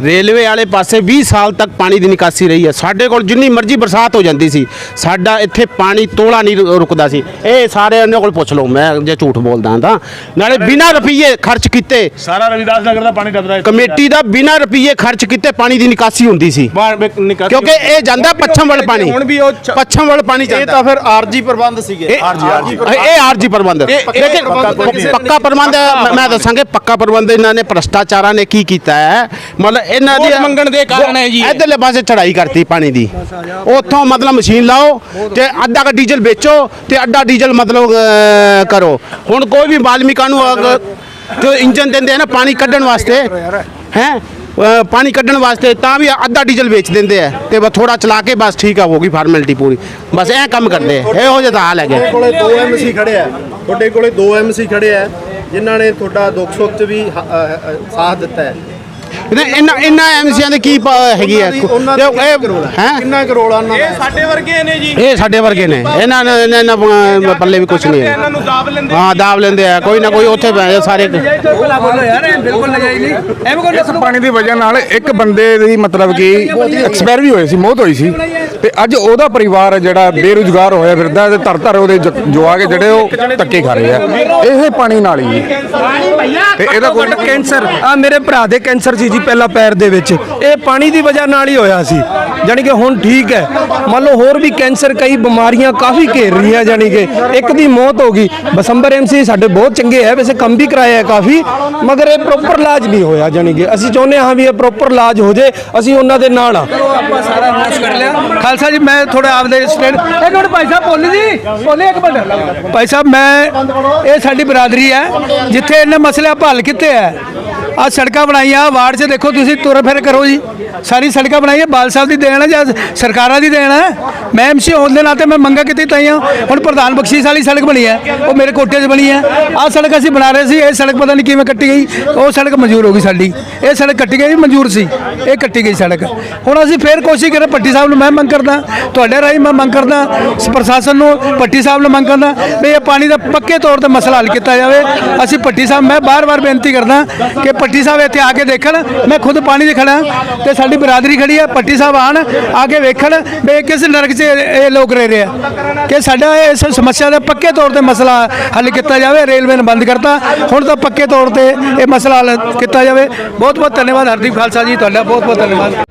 ਰੇਲਵੇ ਵਾਲੇ ਪਾਸੇ 20 ਸਾਲ ਤੱਕ ਪਾਣੀ ਦੀ ਨਿਕਾਸੀ ਰਹੀ ਹੈ। ਸਾਡੇ ਕੋਲ ਜਿੰਨੀ ਮਰਜ਼ੀ ਬਰਸਾਤ ਹੋ ਜਾਂਦੀ ਸੀ ਸਾਡਾ ਇੱਥੇ ਪਾਣੀ ਤੋਲਾ ਨਹੀਂ ਰੁਕਦਾ ਸੀ। ਇਹ ਸਾਰੇ ਇਹਨਾਂ ਕੋਲ ਪੁੱਛ ਲਓ ਮੈਂ ਜੇ ਝੂਠ ਬੋਲਦਾ ਤਾਂ। ਨਾਲੇ ਬਿਨਾਂ ਰੁਪਈਏ ਖਰਚ ਕੀਤੇ ਸਾਰਾ ਰਵਿਦਾਸ ਨਗਰ ਦਾ ਪਾਣੀ ਟੱਪਦਾ ਕਮੇਟੀ ਦਾ ਬਿਨਾਂ ਰੁਪਈਏ ਖਰਚ ਕੀਤੇ ਪਾਣੀ ਦੀ ਨਿਕਾਸੀ ਹੁੰਦੀ ਸੀ। ਕਿਉਂਕਿ ਇਹ ਜਾਂਦਾ ਪੱਛਮ ਵੱਲ ਪਾਣੀ। ਹੁਣ ਵੀ ਉਹ ਪੱਛਮ ਵੱਲ ਪਾਣੀ ਇਹ ਜਾਂਦਾ। ਤਾਂ ਫਿਰ ਆਰਜੀ ਪ੍ਰਬੰਧ ਸੀਗੇ। ਇਹ ਇਹ ਆਰਜੀ ਪ੍ਰਬੰਧ। ਲੇਕਿਨ ਪੱਕਾ ਪ੍ਰਬੰਧ ਮੈਂ ਦੱਸਾਂਗੇ ਪੱਕਾ ਪ੍ਰਬੰਧ ਇਹਨਾਂ ਨੇ ਭ੍ਰਸ਼ਟਾਚਾਰਾਂ ਨੇ ਕੀ ਕੀਤਾ ਹੈ। ਮਤਲਬ ਇਹਨਾਂ ਦੀ ਮੰਗਣ ਦੇ ਕਾਰਨ ਹੈ ਜੀ। ਇਧਰਲੇ ਪਾਸੇ ਚੜਾਈ ਕਰਤੀ ਪਾਣੀ ਦੀ। ਉੱਥੋਂ ਮਤਲਬ ਮਸ਼ੀਨ ਲਾਓ ਤੇ ਅੱਧਾ ਕ ਡੀਜ਼ਲ ਵੇਚੋ ਤੇ ਅੱਧਾ ਡੀਜ਼ਲ ਮਤਲਬ ਕਰੋ। ਹੁਣ ਕੋਈ ਵੀ ਬਾਲਮਿਕਾਂ ਨੂੰ ਜੋ ਇੰਜਨ ਦਿੰਦੇ ਆ ਨਾ ਪਾਣੀ ਕੱਢਣ ਵਾਸਤੇ ਹੈ? ਪਾਣੀ ਕੱਢਣ ਵਾਸਤੇ ਤਾਂ ਵੀ ਅੱਧਾ ਡੀਜ਼ਲ ਵੇਚ ਦਿੰਦੇ ਆ। ਤੇ ਬਸ ਥੋੜਾ ਚਲਾ ਕੇ ਬਸ ਠੀਕ ਆ ਹੋ ਗਈ ਫਾਰਮੈਲਿਟੀ ਪੂਰੀ। ਬਸ ਇਹ ਕੰਮ ਕਰਦੇ ਆ। ਇਹੋ ਜਿਹਾ ਹਾਲ ਹੈਗਾ। ਤੁਹਾਡੇ ਕੋਲੇ ਦੋ ਐਮਸੀ ਖੜੇ ਆ। ਤੁਹਾਡੇ ਕੋਲੇ ਦੋ ਐਮਸੀ ਖੜੇ ਆ ਜਿਨ੍ਹਾਂ ਨੇ ਤੁਹਾਡਾ ਦੁੱਖ ਸੁੱਖ 'ਚ ਵੀ ਸਾਥ ਦਿੱਤਾ ਹੈ। ਇਹਨਾਂ ਇਹਨਾਂ ਇਹਨਾਂ ਐਮਸੀਆਂ ਦੇ ਕੀ ਹੈਗੀ ਹੈ ਕੁ ਹੈ? ਕਿੰਨਾ ਕੁ ਆ ਉਹਨਾਂ ਦਾ? ਸਾਡੇ ਵਰਗੇ ਨੇ ਜੀ। ਇਹ ਸਾਡੇ ਵਰਗੇ ਨੇ। ਇਹਨਾਂ ਨੇ ਇਹਨਾਂ ਪੱਲੇ ਵੀ ਕੁਝ ਨਹੀਂ ਹੈ। ਇਹਨਾਂ ਨੂੰ ਦਾਬ ਲੈਂਦੇ ਹਾਂ ਦਾਬ ਲੈਂਦੇ ਆ। ਕੋਈ ਨਾ ਕੋਈ ਉੱਥੇ ਪੈ ਜਾ ਸਾਰੇ। ਇਸ ਪਾਣੀ ਦੀ ਵਜ੍ਹਾ ਨਾਲ ਇੱਕ ਬੰਦੇ ਦੀ ਮਤਲਬ ਕਿ ਐਕਸਪਾਇਰ ਵੀ ਹੋਏ ਸੀ ਮੌਤ ਹੋਈ ਸੀ। ਤੇ ਅੱਜ ਉਹਦਾ ਪਰਿਵਾਰ ਜਿਹੜਾ ਬੇਰੁਜ਼ਗਾਰ ਹੋਇਆ ਫਿਰਦਾ ਤੇ ਧਰ ਧਰ ਉਹਦੇ ਜ- ਜਵਾਕ ਜਿਹੜੇ ਉਹ ਧੱਕੇ ਖਾ ਰਹੇ ਆ। ਇਹ ਪਾਣੀ ਨਾਲ ਹੀ ਤੇ ਇਹਦਾ ਕੋਈ ਕੈਂਸਰ। ਆ ਮੇਰੇ ਭਰਾ ਦੇ ਕੈਂਸਰ ਸੀ ਜੀ ਪਹਿਲਾਂ ਪੈਰ ਦੇ ਵਿੱਚ। ਇਹ ਪਾਣੀ ਦੀ ਵਜ੍ਹਾ ਨਾਲ ਹੀ ਹੋਇਆ ਸੀ। ਜਾਣੀ ਕਿ ਹੁਣ ਠੀਕ ਹੈ। ਮੰਨ ਲਓ ਹੋਰ ਵੀ ਕੈਂਸਰ ਕਈ ਬਿਮਾਰੀਆਂ ਕਾਫੀ ਘੇਰ ਰਹੀਆਂ ਜਾਣੀ ਕਿ ਇੱਕ ਦੀ ਮੌਤ ਹੋ ਗਈ। ਬਸੰਬਰ ਐਮਸੀ ਸਾਡੇ ਬਹੁਤ ਚੰਗੇ ਹੈ ਵੈਸੇ ਕੰਮ ਵੀ ਕਰਾਇਆ ਹੈ ਕਾਫੀ ਮਗਰ ਇਹ ਪ੍ਰੋਪਰ ਇਲਾਜ ਨਹੀਂ ਹੋਇਆ ਜਾਣੀ ਕਿ ਅਸੀਂ ਚਾਹੁੰਦੇ ਹਾਂ ਵੀ ਇਹ ਪ੍ਰੋਪਰ ਇਲਾਜ ਹੋ ਜੇ ਅਸੀਂ ਉਹਨਾਂ ਦੇ ਨਾਲ ਆ ਆਪਾਂ ਸਾਰਾ ਨਾਸ਼ ਕਰ ਲਿਆ। ਖਾਲਸਾ ਜੀ ਮੈਂ ਥੋੜਾ ਆਪਦੇ ਸਟੈਂਡ ਇੱਕ ਮਿੰਟ ਭਾਈ ਸਾਹਿਬ ਬੋਲੀ ਜੀ। ਬੋਲੇ ਇੱਕ ਮਿੰਟ। ਭਾਈ ਸਾਹਿਬ ਮੈਂ ਇਹ ਸਾਡੀ ਬਰਾਦਰੀ ਹੈ ਜਿੱਥੇ ਇਹਨੇ ਮਸਲੇ ਆਪਾਂ ਹੱਲ ਕੀਤੇ ਹੈ। ਆ ਸੜਕਾਂ ਬਣਾਈਆਂ, ਵਾਰਡ 'ਚ ਦੇਖੋ ਤੁਸੀਂ ਤੁਰ ਫਿਰ ਕਰੋ ਜੀ। ਸਾਰੀ ਸੜਕਾਂ ਬਣਾਈਆਂ, ਬਾਲ ਸਾਹਿਬ ਦੀ ਦੇਣ ਹੈ ਜਾਂ ਸਰਕਾਰਾਂ ਦੀ ਦੇਣ ਹੈ ਮੈਂ ਐਮਸੀ ਹੋਣ ਦੇ ਨਾਤੇ ਮੈਂ ਮੰਗਾ ਕੀਤੀ ਤਾਈਆਂ। ਹੁਣ ਪ੍ਰਧਾਨ ਬਖਸ਼ੀਸ਼ ਵਾਲੀ ਸੜਕ ਬਣੀ ਹੈ, ਉਹ ਮੇਰੇ ਕੋਠੇ 'ਚ ਬਣੀ ਹੈ। ਆਹ ਸੜਕ ਅਸੀਂ ਬਣਾ ਰਹੇ ਸੀ, ਇਹ ਸੜਕ ਪਤਾ ਨਹੀਂ ਕਿਵੇਂ ਕੱਟੀ ਗਈ। ਉਹ ਸੜਕ ਮਨਜ਼ੂਰ ਹੋ ਗਈ ਸਾਡੀ। ਇਹ ਸੜਕ ਕੱਟੀ ਗਈ, ਮਨਜ਼ੂਰ ਸੀ। ਇਹ ਕੱਟੀ ਗਈ ਸੜਕ। ਹੁਣ ਅਸੀਂ ਫੇਰ ਕੋਸ਼ਿਸ਼ ਕਰੇ ਪੱਟੀ ਸਾਹਿਬ ਨੂੰ ਮੈਂ ਮੰਗ ਕਰਦਾ, ਤੁਹਾਡੇ ਰਾਹੀਂ ਮੈਂ ਮੰਗ ਕਰਦਾ, ਪ੍ਰਸ਼ਾਸਨ ਨੂੰ ਪੱਟੀ ਸਾਹਿਬ ਨੂੰ ਮੰਗ ਕਰਦਾ ਵੀ ਇਹ ਪਾਣੀ ਦਾ ਪੱਕੇ ਤੌਰ ਤੇ ਮਸਲਾ ਹੱਲ ਕੀਤਾ ਜਾਵੇ। ਅਸੀਂ ਪੱਟੀ ਸਾਹਿਬ, ਮੈਂ ਬਾਰ-ਬਾਰ ਬੇਨਤੀ ਕਰਦਾ ਕਿ ਪੱਟੀ ਸਾਹਿਬ ਇੱਥੇ ਆ ਕੇ ਦੇਖਣ। ਮੈਂ ਖੁਦ ਪਾਣੀ 'ਚ ਖੜਾ ਤੇ ਸਾਡੀ ਬਰਾਦਰੀ ਖੜੀ ਹੈ ਪੱਟੀ ਸਾਹਿਬ ਆਣ ਆ ਕੇ ਵੇਖਣ ਵੀ ਕਿਸ ਨਰਕ 'ਚ ਇਹ ਲੋਕ ਰਹਿ ਰਹੇ ਆ। ਕਿ ਸਾਡਾ ਇਸ ਸਮੱਸਿਆ ਦਾ ਪੱਕੇ ਤੌਰ ਤੇ ਮਸਲਾ ਹੱਲ ਕੀਤਾ ਜਾਵੇ, ਰੇਲਵੇ ਨੇ ਬੰਦ ਕਰਤਾ। ਹੁਣ ਤਾਂ ਪੱਕੇ ਤੌਰ ਤੇ ਇਹ ਮਸਲਾ ਹੱਲ ਕੀਤਾ ਜਾਵੇ। ਬਹੁਤ ਬਹੁਤ ਧੰਨਵਾਦ ਹਰਦੀਪ ਖਾਲਸਾ ਜੀ, ਤੁਹਾਡਾ ਬਹੁਤ ਬਹੁਤ ਧੰਨਵਾਦ।